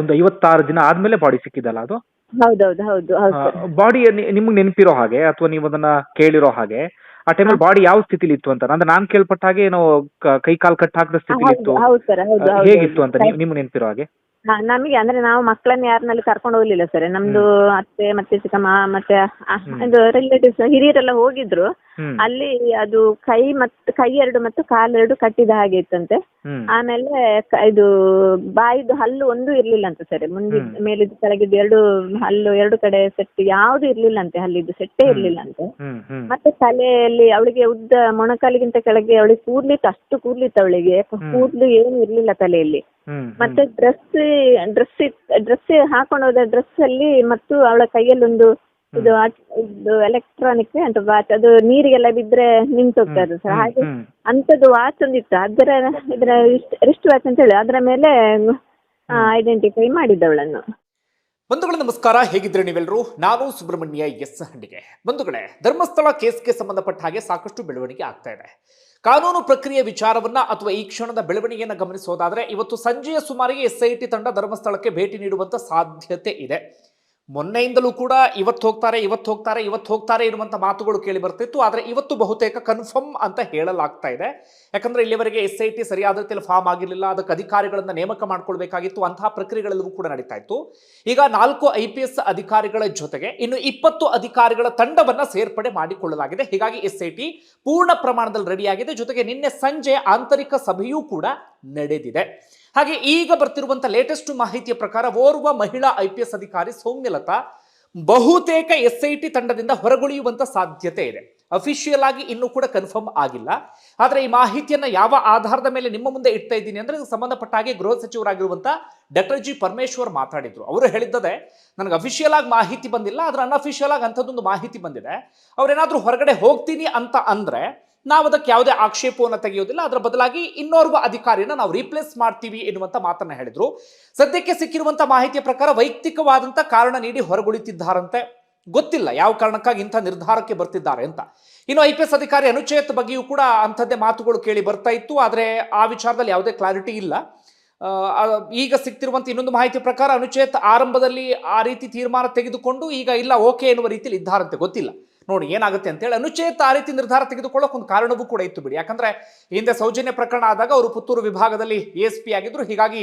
ಒಂದು ಐವತ್ತಾರು ದಿನ ಆದ್ಮೇಲೆ ಬಾಡಿ ಸಿಕ್ಕಿದಲ್ಲ ಅದು? ಹೌದೌದು ಹೌದು ಹೌದು ಸರ್. ಬಾಡಿ ನಿಮ್ಗೆ ನೆನಪಿರೋ ಹಾಗೆ ಅಥವಾ ನೀವು ಅದನ್ನ ಕೇಳಿರೋ ಹಾಗೆ ಆ ಟೈಮಲ್ಲಿ ಬಾಡಿ ಯಾವ ಸ್ಥಿತಿಲಿ ಇತ್ತು ಅಂತ? ಅಂದ್ರೆ ನಾನ್ ಕೇಳ್ಪಟ್ಟ ಹಾಗೆ ಏನೋ ಕೈ ಕಾಲ್ ಕಟ್ ಹಾಕದ ಸ್ಥಿತಿಲಿ ಇತ್ತು. ಹೌದು ಹೌದು ಸರ್ ಹೌದು ಹೌದು. ಹೇಗಿತ್ತು ಅಂತ? ನೀವು ನಿಮ್ಗೆ ನೆನಪಿರೋ ಹಾಗೆ? ಹಾ, ನಮಗೆ ಅಂದ್ರೆ ನಾವು ಮಕ್ಕಳನ್ನ ಯಾರನ್ನಲ್ಲಿ ಕರ್ಕೊಂಡು ಹೋಗ್ಲಿಲ್ಲ ಸರ್ ನಮ್ದು ಅತ್ತೆ ಮತ್ತೆ ಚಿಕ್ಕಮ್ಮ ಮತ್ತೆ ಇದು ರಿಲೇಟಿವ್ಸ್ ಹಿರಿಯರೆಲ್ಲ ಹೋಗಿದ್ರು. ಅಲ್ಲಿ ಅದು ಕೈ ಮತ್ತು ಕೈ ಎರಡು ಮತ್ತು ಕಾಲೆರಡು ಕಟ್ಟಿದ ಹಾಗೆ ಇತ್ತಂತೆ. ಆಮೇಲೆ ಕ- ಇದು ಬಾಯಿದು ಹಲ್ಲು ಒಂದು ಇರ್ಲಿಲ್ಲ ಅಂತ ಸರ್ ಮುಂದೆ. ಮೇಲಿದ್ದು ಕೆಳಗಿದ್ದು ಎರಡು ಹಲ್ಲು ಎರಡು ಕಡೆ ಸೆಟ್ ಯಾವುದು ಇರ್ಲಿಲ್ಲ ಅಂತೆ ಹಲ್ಲಿದ್ದು ಸೆಟ್ಟೇ ಇರ್ಲಿಲ್ಲಂತೆ. ಇರ್ಲಿಲ್ಲ ಅಂತೆ ಹ್ಮ್ ಹ್ಮ್. ಮತ್ತೆ ತಲೆಯಲ್ಲಿ ಅವಳಿಗೆ ಉದ್ದ ಮೊಣಕಾಲಿಗಿಂತ ಕೆಳಗೆ ಅವಳಿಗೆ ಕೂದ್ಲಿತ್ತು ಅಷ್ಟು ಕೂದ್ಲಿತ್ತು ಅವಳಿಗೆ. ಕೂದ್ಲು ಏನು ಇರ್ಲಿಲ್ಲ ತಲೆಯಲ್ಲಿ. ಮತ್ತೆ ಡ್ರೆಸ್ ಡ್ರೆಸ್ ಡ್ರೆಸ್ ಹಾಕೊಂಡು ಹೋದ ಡ್ರೆಸ್ ಅಲ್ಲಿ ಮತ್ತು ಅವಳ ಕೈಯಲ್ಲಿ ಒಂದು ಇದು ಇದು ಎಲೆಕ್ಟ್ರಾನಿಕ್ ಅಂತ ವಾಚ್ ಅದು ನೀರಿಗೆಲ್ಲ ಬಿದ್ರೆ ನಿಂತೋಗ್ತದೆ ಸರ್ ಹಾಗೆ ಅಂತದ್ದು ಅಂಥದ್ದು ವಾಚ್ ಒಂದಿತ್ತು ಅದರ ಇದರ ರಿಸ್ಟ್ ವಾಚ್ ಅಂತ ಹೇಳಿ ಅದರ ಮೇಲೆ ಐಡೆಂಟಿಫೈ ಮಾಡಿದ್ದವಳನ್ನು ಬಂಧುಗಳೇ ನಮಸ್ಕಾರ. ಹೇಗಿದ್ರೆ ನೀವೆಲ್ಲರೂ? ನಾನು ಸುಬ್ರಹ್ಮಣ್ಯ ಎಸ್ ಹಂಡಿಗೆ ಬಂಧುಗಳೇ ಧರ್ಮಸ್ಥಳ ಕೇಸ್ಗೆ ಸಂಬಂಧಪಟ್ಟ ಹಾಗೆ ಸಾಕಷ್ಟು ಬೆಳವಣಿಗೆ ಆಗ್ತಾ ಇದೆ. ಕಾನೂನು ಪ್ರಕ್ರಿಯೆ ವಿಚಾರವನ್ನ ಅಥವಾ ಈ ಕ್ಷಣದ ಬೆಳವಣಿಗೆಯನ್ನು ಗಮನಿಸೋದಾದ್ರೆ, ಇವತ್ತು ಸಂಜೆಯ ಸುಮಾರಿಗೆ ಎಸ್ಐಟಿ ತಂಡ ಧರ್ಮಸ್ಥಳಕ್ಕೆ ಭೇಟಿ ನೀಡುವಂತ ಸಾಧ್ಯತೆ ಇದೆ. ಮೊನ್ನೆಯಿಂದಲೂ ಕೂಡ ಇವತ್ತು ಹೋಗ್ತಾರೆ ಇವತ್ತು ಹೋಗ್ತಾರೆ ಇವತ್ತು ಹೋಗ್ತಾರೆ ಇರುವಂಥ ಮಾತುಗಳು ಕೇಳಿ ಬರ್ತಿತ್ತು. ಆದರೆ ಇವತ್ತು ಬಹುತೇಕ ಕನ್ಫರ್ಮ್ ಅಂತ ಹೇಳಲಾಗ್ತಾ ಇದೆ. ಯಾಕಂದ್ರೆ ಇಲ್ಲಿವರೆಗೆ ಎಸ್ ಐ ಟಿ ಸರಿಯಾದ ರೀತಿಯಲ್ಲಿ ಫಾರ್ಮ್ ಆಗಿರಲಿಲ್ಲ. ಅದಕ್ಕೆ ಅಧಿಕಾರಿಗಳನ್ನ ನೇಮಕ ಮಾಡ್ಕೊಳ್ಬೇಕಾಗಿತ್ತು. ಅಂತಹ ಪ್ರಕ್ರಿಯೆಗಳೆಲ್ಲವೂ ಕೂಡ ನಡೀತಾ ಇತ್ತು. ಈಗ ನಾಲ್ಕು ಐ ಪಿ ಎಸ್ ಅಧಿಕಾರಿಗಳ ಜೊತೆಗೆ ಇನ್ನು ಇಪ್ಪತ್ತು ಅಧಿಕಾರಿಗಳ ತಂಡವನ್ನ ಸೇರ್ಪಡೆ ಮಾಡಿಕೊಳ್ಳಲಾಗಿದೆ. ಹೀಗಾಗಿ ಎಸ್ ಐ ಟಿ ಪೂರ್ಣ ಪ್ರಮಾಣದಲ್ಲಿ ರೆಡಿಯಾಗಿದೆ ಜೊತೆಗೆ ನಿನ್ನೆ ಸಂಜೆ ಆಂತರಿಕ ಸಭೆಯೂ ಕೂಡ ನಡೆದಿದೆ. ಹಾಗೆ ಈಗ ಬರ್ತಿರುವಂತ ಲೇಟೆಸ್ಟ್ ಮಾಹಿತಿಯ ಪ್ರಕಾರ ಓರ್ವ ಮಹಿಳಾ ಐ ಪಿ ಎಸ್ ಅಧಿಕಾರಿ ಸೌಮ್ಯಲತಾ ಬಹುತೇಕ ಎಸ್ ತಂಡದಿಂದ ಹೊರಗುಳಿಯುವಂತ ಸಾಧ್ಯತೆ ಇದೆ. ಅಫಿಷಿಯಲ್ ಆಗಿ ಇನ್ನೂ ಕೂಡ ಕನ್ಫರ್ಮ್ ಆಗಿಲ್ಲ. ಆದರೆ ಈ ಮಾಹಿತಿಯನ್ನ ಯಾವ ಆಧಾರದ ಮೇಲೆ ನಿಮ್ಮ ಮುಂದೆ ಇಡ್ತಾ ಇದ್ದೀನಿ ಅಂದ್ರೆ ಸಂಬಂಧಪಟ್ಟ ಹಾಗೆ ಗೃಹ ಸಚಿವರಾಗಿರುವಂಥ ಡಾಕ್ಟರ್ ಜಿ ಪರಮೇಶ್ವರ್ ಮಾತಾಡಿದ್ರು. ಅವರು ಹೇಳಿದ್ದದೆ, ನನಗೆ ಅಫಿಷಿಯಲ್ ಆಗಿ ಮಾಹಿತಿ ಬಂದಿಲ್ಲ, ಆದರೆ ಅನ್ಅಫಿಷಿಯಲ್ ಆಗಿ ಅಂಥದ್ದೊಂದು ಮಾಹಿತಿ ಬಂದಿದೆ. ಅವರೇನಾದರೂ ಹೊರಗಡೆ ಹೋಗ್ತೀನಿ ಅಂತ ಅಂದ್ರೆ ನಾವು ಅದಕ್ಕೆ ಯಾವುದೇ ಆಕ್ಷೇಪವನ್ನು ತೆಗೆಯೋದಿಲ್ಲ. ಅದರ ಬದಲಾಗಿ ಇನ್ನೋರ್ವ ಅಧಿಕಾರಿಯನ್ನು ನಾವು ರೀಪ್ಲೇಸ್ ಮಾಡ್ತೀವಿ ಎನ್ನುವಂಥ ಮಾತನ್ನು ಹೇಳಿದರು. ಸದ್ಯಕ್ಕೆ ಸಿಕ್ಕಿರುವಂಥ ಮಾಹಿತಿಯ ಪ್ರಕಾರ ವೈಯಕ್ತಿಕವಾದಂಥ ಕಾರಣ ನೀಡಿ ಹೊರಗುಳಿತಿದ್ದಾರಂತೆ. ಗೊತ್ತಿಲ್ಲ ಯಾವ ಕಾರಣಕ್ಕಾಗಿ ಇಂಥ ನಿರ್ಧಾರಕ್ಕೆ ಬರ್ತಿದ್ದಾರೆ ಅಂತ. ಇನ್ನು ಐ ಪಿ ಎಸ್ ಅಧಿಕಾರಿ ಅನುಚೇತ್ ಬಗ್ಗೆಯೂ ಕೂಡ ಅಂಥದ್ದೇ ಮಾತುಗಳು ಕೇಳಿ ಬರ್ತಾ ಇತ್ತು. ಆದರೆ ಆ ವಿಚಾರದಲ್ಲಿ ಯಾವುದೇ ಕ್ಲಾರಿಟಿ ಇಲ್ಲ. ಈಗ ಸಿಗ್ತಿರುವಂಥ ಇನ್ನೊಂದು ಮಾಹಿತಿ ಪ್ರಕಾರ ಅನುಚೇತ್ ಆರಂಭದಲ್ಲಿ ಆ ರೀತಿ ತೀರ್ಮಾನ ತೆಗೆದುಕೊಂಡು ಈಗ ಇಲ್ಲ ಓಕೆ ಎನ್ನುವ ರೀತಿಯಲ್ಲಿ ಇದ್ದಾರಂತೆ. ಗೊತ್ತಿಲ್ಲ. ನೋಡಿ ಏನಾಗುತ್ತೆ ಅಂತೇಳಿ ಅನುಚೇತ ಆ ರೀತಿ ನಿರ್ಧಾರ ತೆಗೆದುಕೊಳ್ಳೋಕೆ ಒಂದು ಕಾರಣವೂ ಕೂಡ ಇತ್ತು ಬಿಡಿ. ಯಾಕಂದ್ರೆ ಹಿಂದೆ ಸೌಜನ್ಯ ಪ್ರಕರಣ ಆದಾಗ ಅವರು ಪುತ್ತೂರು ವಿಭಾಗದಲ್ಲಿ ಎಸ್ ಪಿ ಆಗಿದ್ರು. ಹೀಗಾಗಿ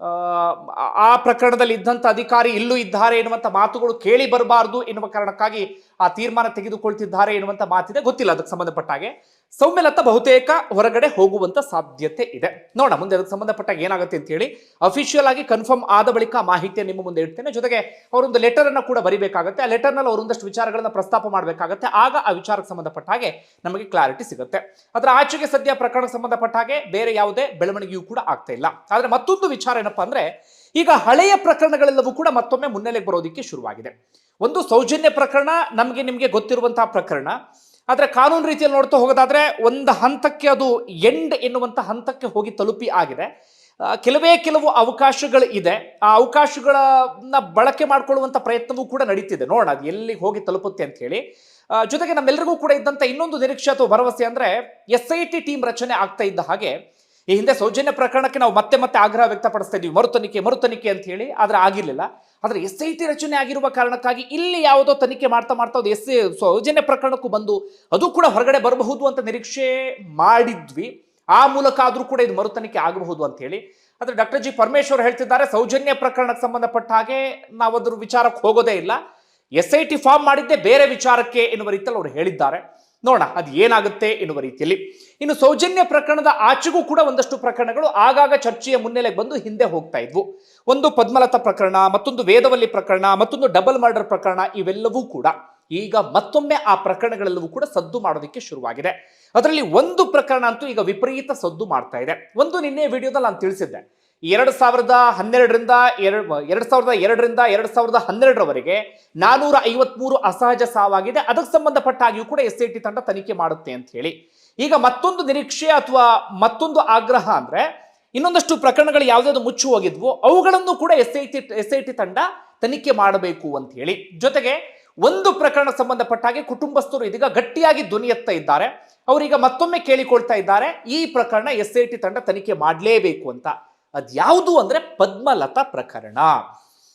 ಆ, ಪ್ರಕರಣದಲ್ಲಿ ಇದ್ದಂಥ ಅಧಿಕಾರಿ ಇಲ್ಲೂ ಇದ್ದಾರೆ ಎನ್ನುವಂಥ ಮಾತುಗಳು ಕೇಳಿ ಬರಬಾರದು ಎನ್ನುವ ಕಾರಣಕ್ಕಾಗಿ ಆ ತೀರ್ಮಾನ ತೆಗೆದುಕೊಳ್ತಿದ್ದಾರೆ ಎನ್ನುವಂಥ ಮಾತಿದೆ. ಗೊತ್ತಿಲ್ಲ ಅದಕ್ಕೆ ಸಂಬಂಧಪಟ್ಟ ಹಾಗೆ. ಸೌಮ್ಯಲತಾ ಬಹುತೇಕ ಹೊರಗಡೆ ಹೋಗುವಂತ ಸಾಧ್ಯತೆ ಇದೆ. ನೋಡ ಮುಂದೆ ಅದಕ್ಕೆ ಸಂಬಂಧಪಟ್ಟ ಏನಾಗುತ್ತೆ ಅಂತ ಹೇಳಿ ಅಫಿಷಿಯಲ್ ಆಗಿ ಕನ್ಫರ್ಮ್ ಆದ ಬಳಿಕ ಮಾಹಿತಿ ನಿಮ್ಮ ಮುಂದೆ ಇಡ್ತೇನೆ. ಜೊತೆಗೆ ಅವರೊಂದು ಲೆಟರ್ ಅನ್ನು ಕೂಡ ಬರಿಬೇಕಾಗುತ್ತೆ. ಆ ಲೆಟರ್ನಲ್ಲಿ ಅವರೊಂದಷ್ಟು ವಿಚಾರಗಳನ್ನ ಪ್ರಸ್ತಾಪ ಮಾಡಬೇಕಾಗುತ್ತೆ. ಆಗ ಆ ವಿಚಾರಕ್ಕೆ ಸಂಬಂಧಪಟ್ಟ ಹಾಗೆ ನಮಗೆ ಕ್ಲಾರಿಟಿ ಸಿಗುತ್ತೆ. ಅದರ ಆಚೆಗೆ ಸದ್ಯ ಪ್ರಕರಣಕ್ಕೆ ಸಂಬಂಧಪಟ್ಟ ಹಾಗೆ ಬೇರೆ ಯಾವುದೇ ಬೆಳವಣಿಗೆಯೂ ಕೂಡ ಆಗ್ತಾ ಇಲ್ಲ. ಆದ್ರೆ ಮತ್ತೊಂದು ವಿಚಾರ ಏನಪ್ಪಾ ಅಂದ್ರೆ, ಈಗ ಹಳೆಯ ಪ್ರಕರಣಗಳೆಲ್ಲವೂ ಕೂಡ ಮತ್ತೊಮ್ಮೆ ಮುನ್ನೆಲೆಗೆ ಬರೋದಕ್ಕೆ ಶುರುವಾಗಿದೆ. ಒಂದು ಸೌಜನ್ಯ ಪ್ರಕರಣ, ನಮಗೆ ನಿಮಗೆ ಗೊತ್ತಿರುವಂತಹ ಪ್ರಕರಣ ಆದರೆ ಕಾನೂನು ರೀತಿಯಲ್ಲಿ ನೋಡ್ತಾ ಹೋಗೋದಾದ್ರೆ ಒಂದು ಹಂತಕ್ಕೆ ಅದು ಎಂಡ್ ಎನ್ನುವಂಥ ಹಂತಕ್ಕೆ ಹೋಗಿ ತಲುಪಿ ಆಗಿದೆ. ಕೆಲವೇ ಕೆಲವು ಅವಕಾಶಗಳು ಇದೆ. ಆ ಅವಕಾಶಗಳನ್ನ ಬಳಕೆ ಮಾಡಿಕೊಳ್ಳುವಂಥ ಪ್ರಯತ್ನವೂ ಕೂಡ ನಡೀತಿದೆ. ನೋಡೋಣ ಅದು ಎಲ್ಲಿಗೆ ಹೋಗಿ ತಲುಪುತ್ತೆ ಅಂತ ಹೇಳಿ. ಜೊತೆಗೆ ನಮ್ಮೆಲ್ಲರಿಗೂ ಕೂಡ ಇದ್ದಂಥ ಇನ್ನೊಂದು ನಿರೀಕ್ಷೆ ಅಥವಾ ಭರವಸೆ ಅಂದ್ರೆ ಎಸ್ ಐ ಟಿ ಟೀಮ್ ರಚನೆ ಆಗ್ತಾ ಇದ್ದ ಹಾಗೆ ಈ ಹಿಂದೆ ಸೌಜನ್ಯ ಪ್ರಕರಣಕ್ಕೆ ನಾವು ಮತ್ತೆ ಮತ್ತೆ ಆಗ್ರಹ ವ್ಯಕ್ತಪಡಿಸ್ತಾ ಇದ್ವಿ ಮರುತನಿಕೆ ಮರುತನಿಕೆ ಅಂತ ಹೇಳಿ, ಆದರೆ ಆಗಿರ್ಲಿಲ್ಲ. ಆದ್ರೆ ಎಸ್ ಐ ಟಿ ರಚನೆ ಆಗಿರುವ ಕಾರಣಕ್ಕಾಗಿ ಇಲ್ಲಿ ಯಾವುದೋ ತನಿಖೆ ಮಾಡ್ತಾ ಮಾಡ್ತಾ ಅದು ಎಸ್ ಸೌಜನ್ಯ ಪ್ರಕರಣಕ್ಕೂ ಬಂದು ಅದು ಕೂಡ ಹೊರಗಡೆ ಬರಬಹುದು ಅಂತ ನಿರೀಕ್ಷೆ ಮಾಡಿದ್ವಿ. ಆ ಮೂಲಕ ಆದರೂ ಕೂಡ ಇದು ಮರುತನಿಕೆ ಆಗಬಹುದು ಅಂತ ಹೇಳಿ. ಆದರೆ ಡಾಕ್ಟರ್ ಜಿ ಪರಮೇಶ್ವರ್ ಹೇಳ್ತಿದ್ದಾರೆ, ಸೌಜನ್ಯ ಪ್ರಕರಣಕ್ಕೆ ಸಂಬಂಧಪಟ್ಟ ಹಾಗೆ ನಾವು ಅದ್ರ ವಿಚಾರಕ್ಕೆ ಹೋಗೋದೇ ಇಲ್ಲ. ಎಸ್ ಐ ಟಿ ಫಾರ್ಮ್ ಮಾಡಿದ್ದೆ ಬೇರೆ ವಿಚಾರಕ್ಕೆ ಎನ್ನುವ ರೀತಿಯಲ್ಲಿ ಅವರು ಹೇಳಿದ್ದಾರೆ. ನೋಡೋಣ, ಅದು ಏನಾಗುತ್ತೆ ಎನ್ನುವ ರೀತಿಯಲ್ಲಿ. ಇನ್ನು ಸೌಜನ್ಯ ಪ್ರಕರಣದ ಆಚೆಗೂ ಕೂಡ ಒಂದಷ್ಟು ಪ್ರಕರಣಗಳು ಆಗಾಗ ಚರ್ಚೆಯ ಮುನ್ನೆಲೆಗೆ ಬಂದು ಹಿಂದೆ ಹೋಗ್ತಾ ಇದ್ವು. ಒಂದು ಪದ್ಮಲತಾ ಪ್ರಕರಣ, ಮತ್ತೊಂದು ವೇದವಲ್ಲಿ ಪ್ರಕರಣ, ಮತ್ತೊಂದು ಡಬಲ್ ಮರ್ಡರ್ ಪ್ರಕರಣ ಇವೆಲ್ಲವೂ ಕೂಡ ಈಗ ಮತ್ತೊಮ್ಮೆ ಆ ಪ್ರಕರಣಗಳೆಲ್ಲವೂ ಕೂಡ ಸದ್ದು ಮಾಡೋದಕ್ಕೆ ಶುರುವಾಗಿದೆ. ಅದರಲ್ಲಿ ಒಂದು ಪ್ರಕರಣ ಅಂತೂ ಈಗ ವಿಪರೀತ ಸದ್ದು ಮಾಡ್ತಾ ಇದೆ. ಒಂದು ನಿನ್ನೆ ವಿಡಿಯೋದಲ್ಲಿ ನಾನು ತಿಳಿಸಿದ್ದೆ. ಎರಡು ಸಾವಿರದ ಹನ್ನೆರಡರಿಂದ ಎರಡು ಎರಡು ಸಾವಿರದ ಎರಡರಿಂದ ಎರಡು ಸಾವಿರದ ಹನ್ನೆರಡರವರೆಗೆ ನಾನೂರ ಐವತ್ಮೂರು ಅಸಹಜ ಸಾವಾಗಿದೆ. ಅದಕ್ಕೆ ಸಂಬಂಧಪಟ್ಟ ಹಾಗೆಯೂ ಕೂಡ ಎಸ್ ಐ ಟಿ ತಂಡ ತನಿಖೆ ಮಾಡುತ್ತೆ ಅಂತ ಹೇಳಿ. ಈಗ ಮತ್ತೊಂದು ನಿರೀಕ್ಷೆ ಅಥವಾ ಮತ್ತೊಂದು ಆಗ್ರಹ ಅಂದ್ರೆ ಇನ್ನೊಂದಷ್ಟು ಪ್ರಕರಣಗಳು ಯಾವುದಾದ್ರು ಮುಚ್ಚಿ ಹೋಗಿದ್ವು ಅವುಗಳನ್ನು ಕೂಡ S I T, S I T ತಂಡ ತನಿಖೆ ಮಾಡಬೇಕು ಅಂತ ಹೇಳಿ ಜೊತೆಗೆ ಒಂದು ಪ್ರಕರಣ ಸಂಬಂಧಪಟ್ಟ ಹಾಗೆ ಕುಟುಂಬಸ್ಥರು ಇದೀಗ ಗಟ್ಟಿಯಾಗಿ ಧ್ವನಿ ಎತ್ತಾ ಇದ್ದಾರೆ. ಅವರೀಗ ಮತ್ತೊಮ್ಮೆ ಕೇಳಿಕೊಳ್ತಾ ಇದ್ದಾರೆ, ಈ ಪ್ರಕರಣ ಎಸ್ ಐ ಟಿ ತಂಡ ತನಿಖೆ ಮಾಡಲೇಬೇಕು ಅಂತ. ಅದ್ಯಾವುದು ಅಂದ್ರೆ ಪದ್ಮಲತಾ ಪ್ರಕರಣ.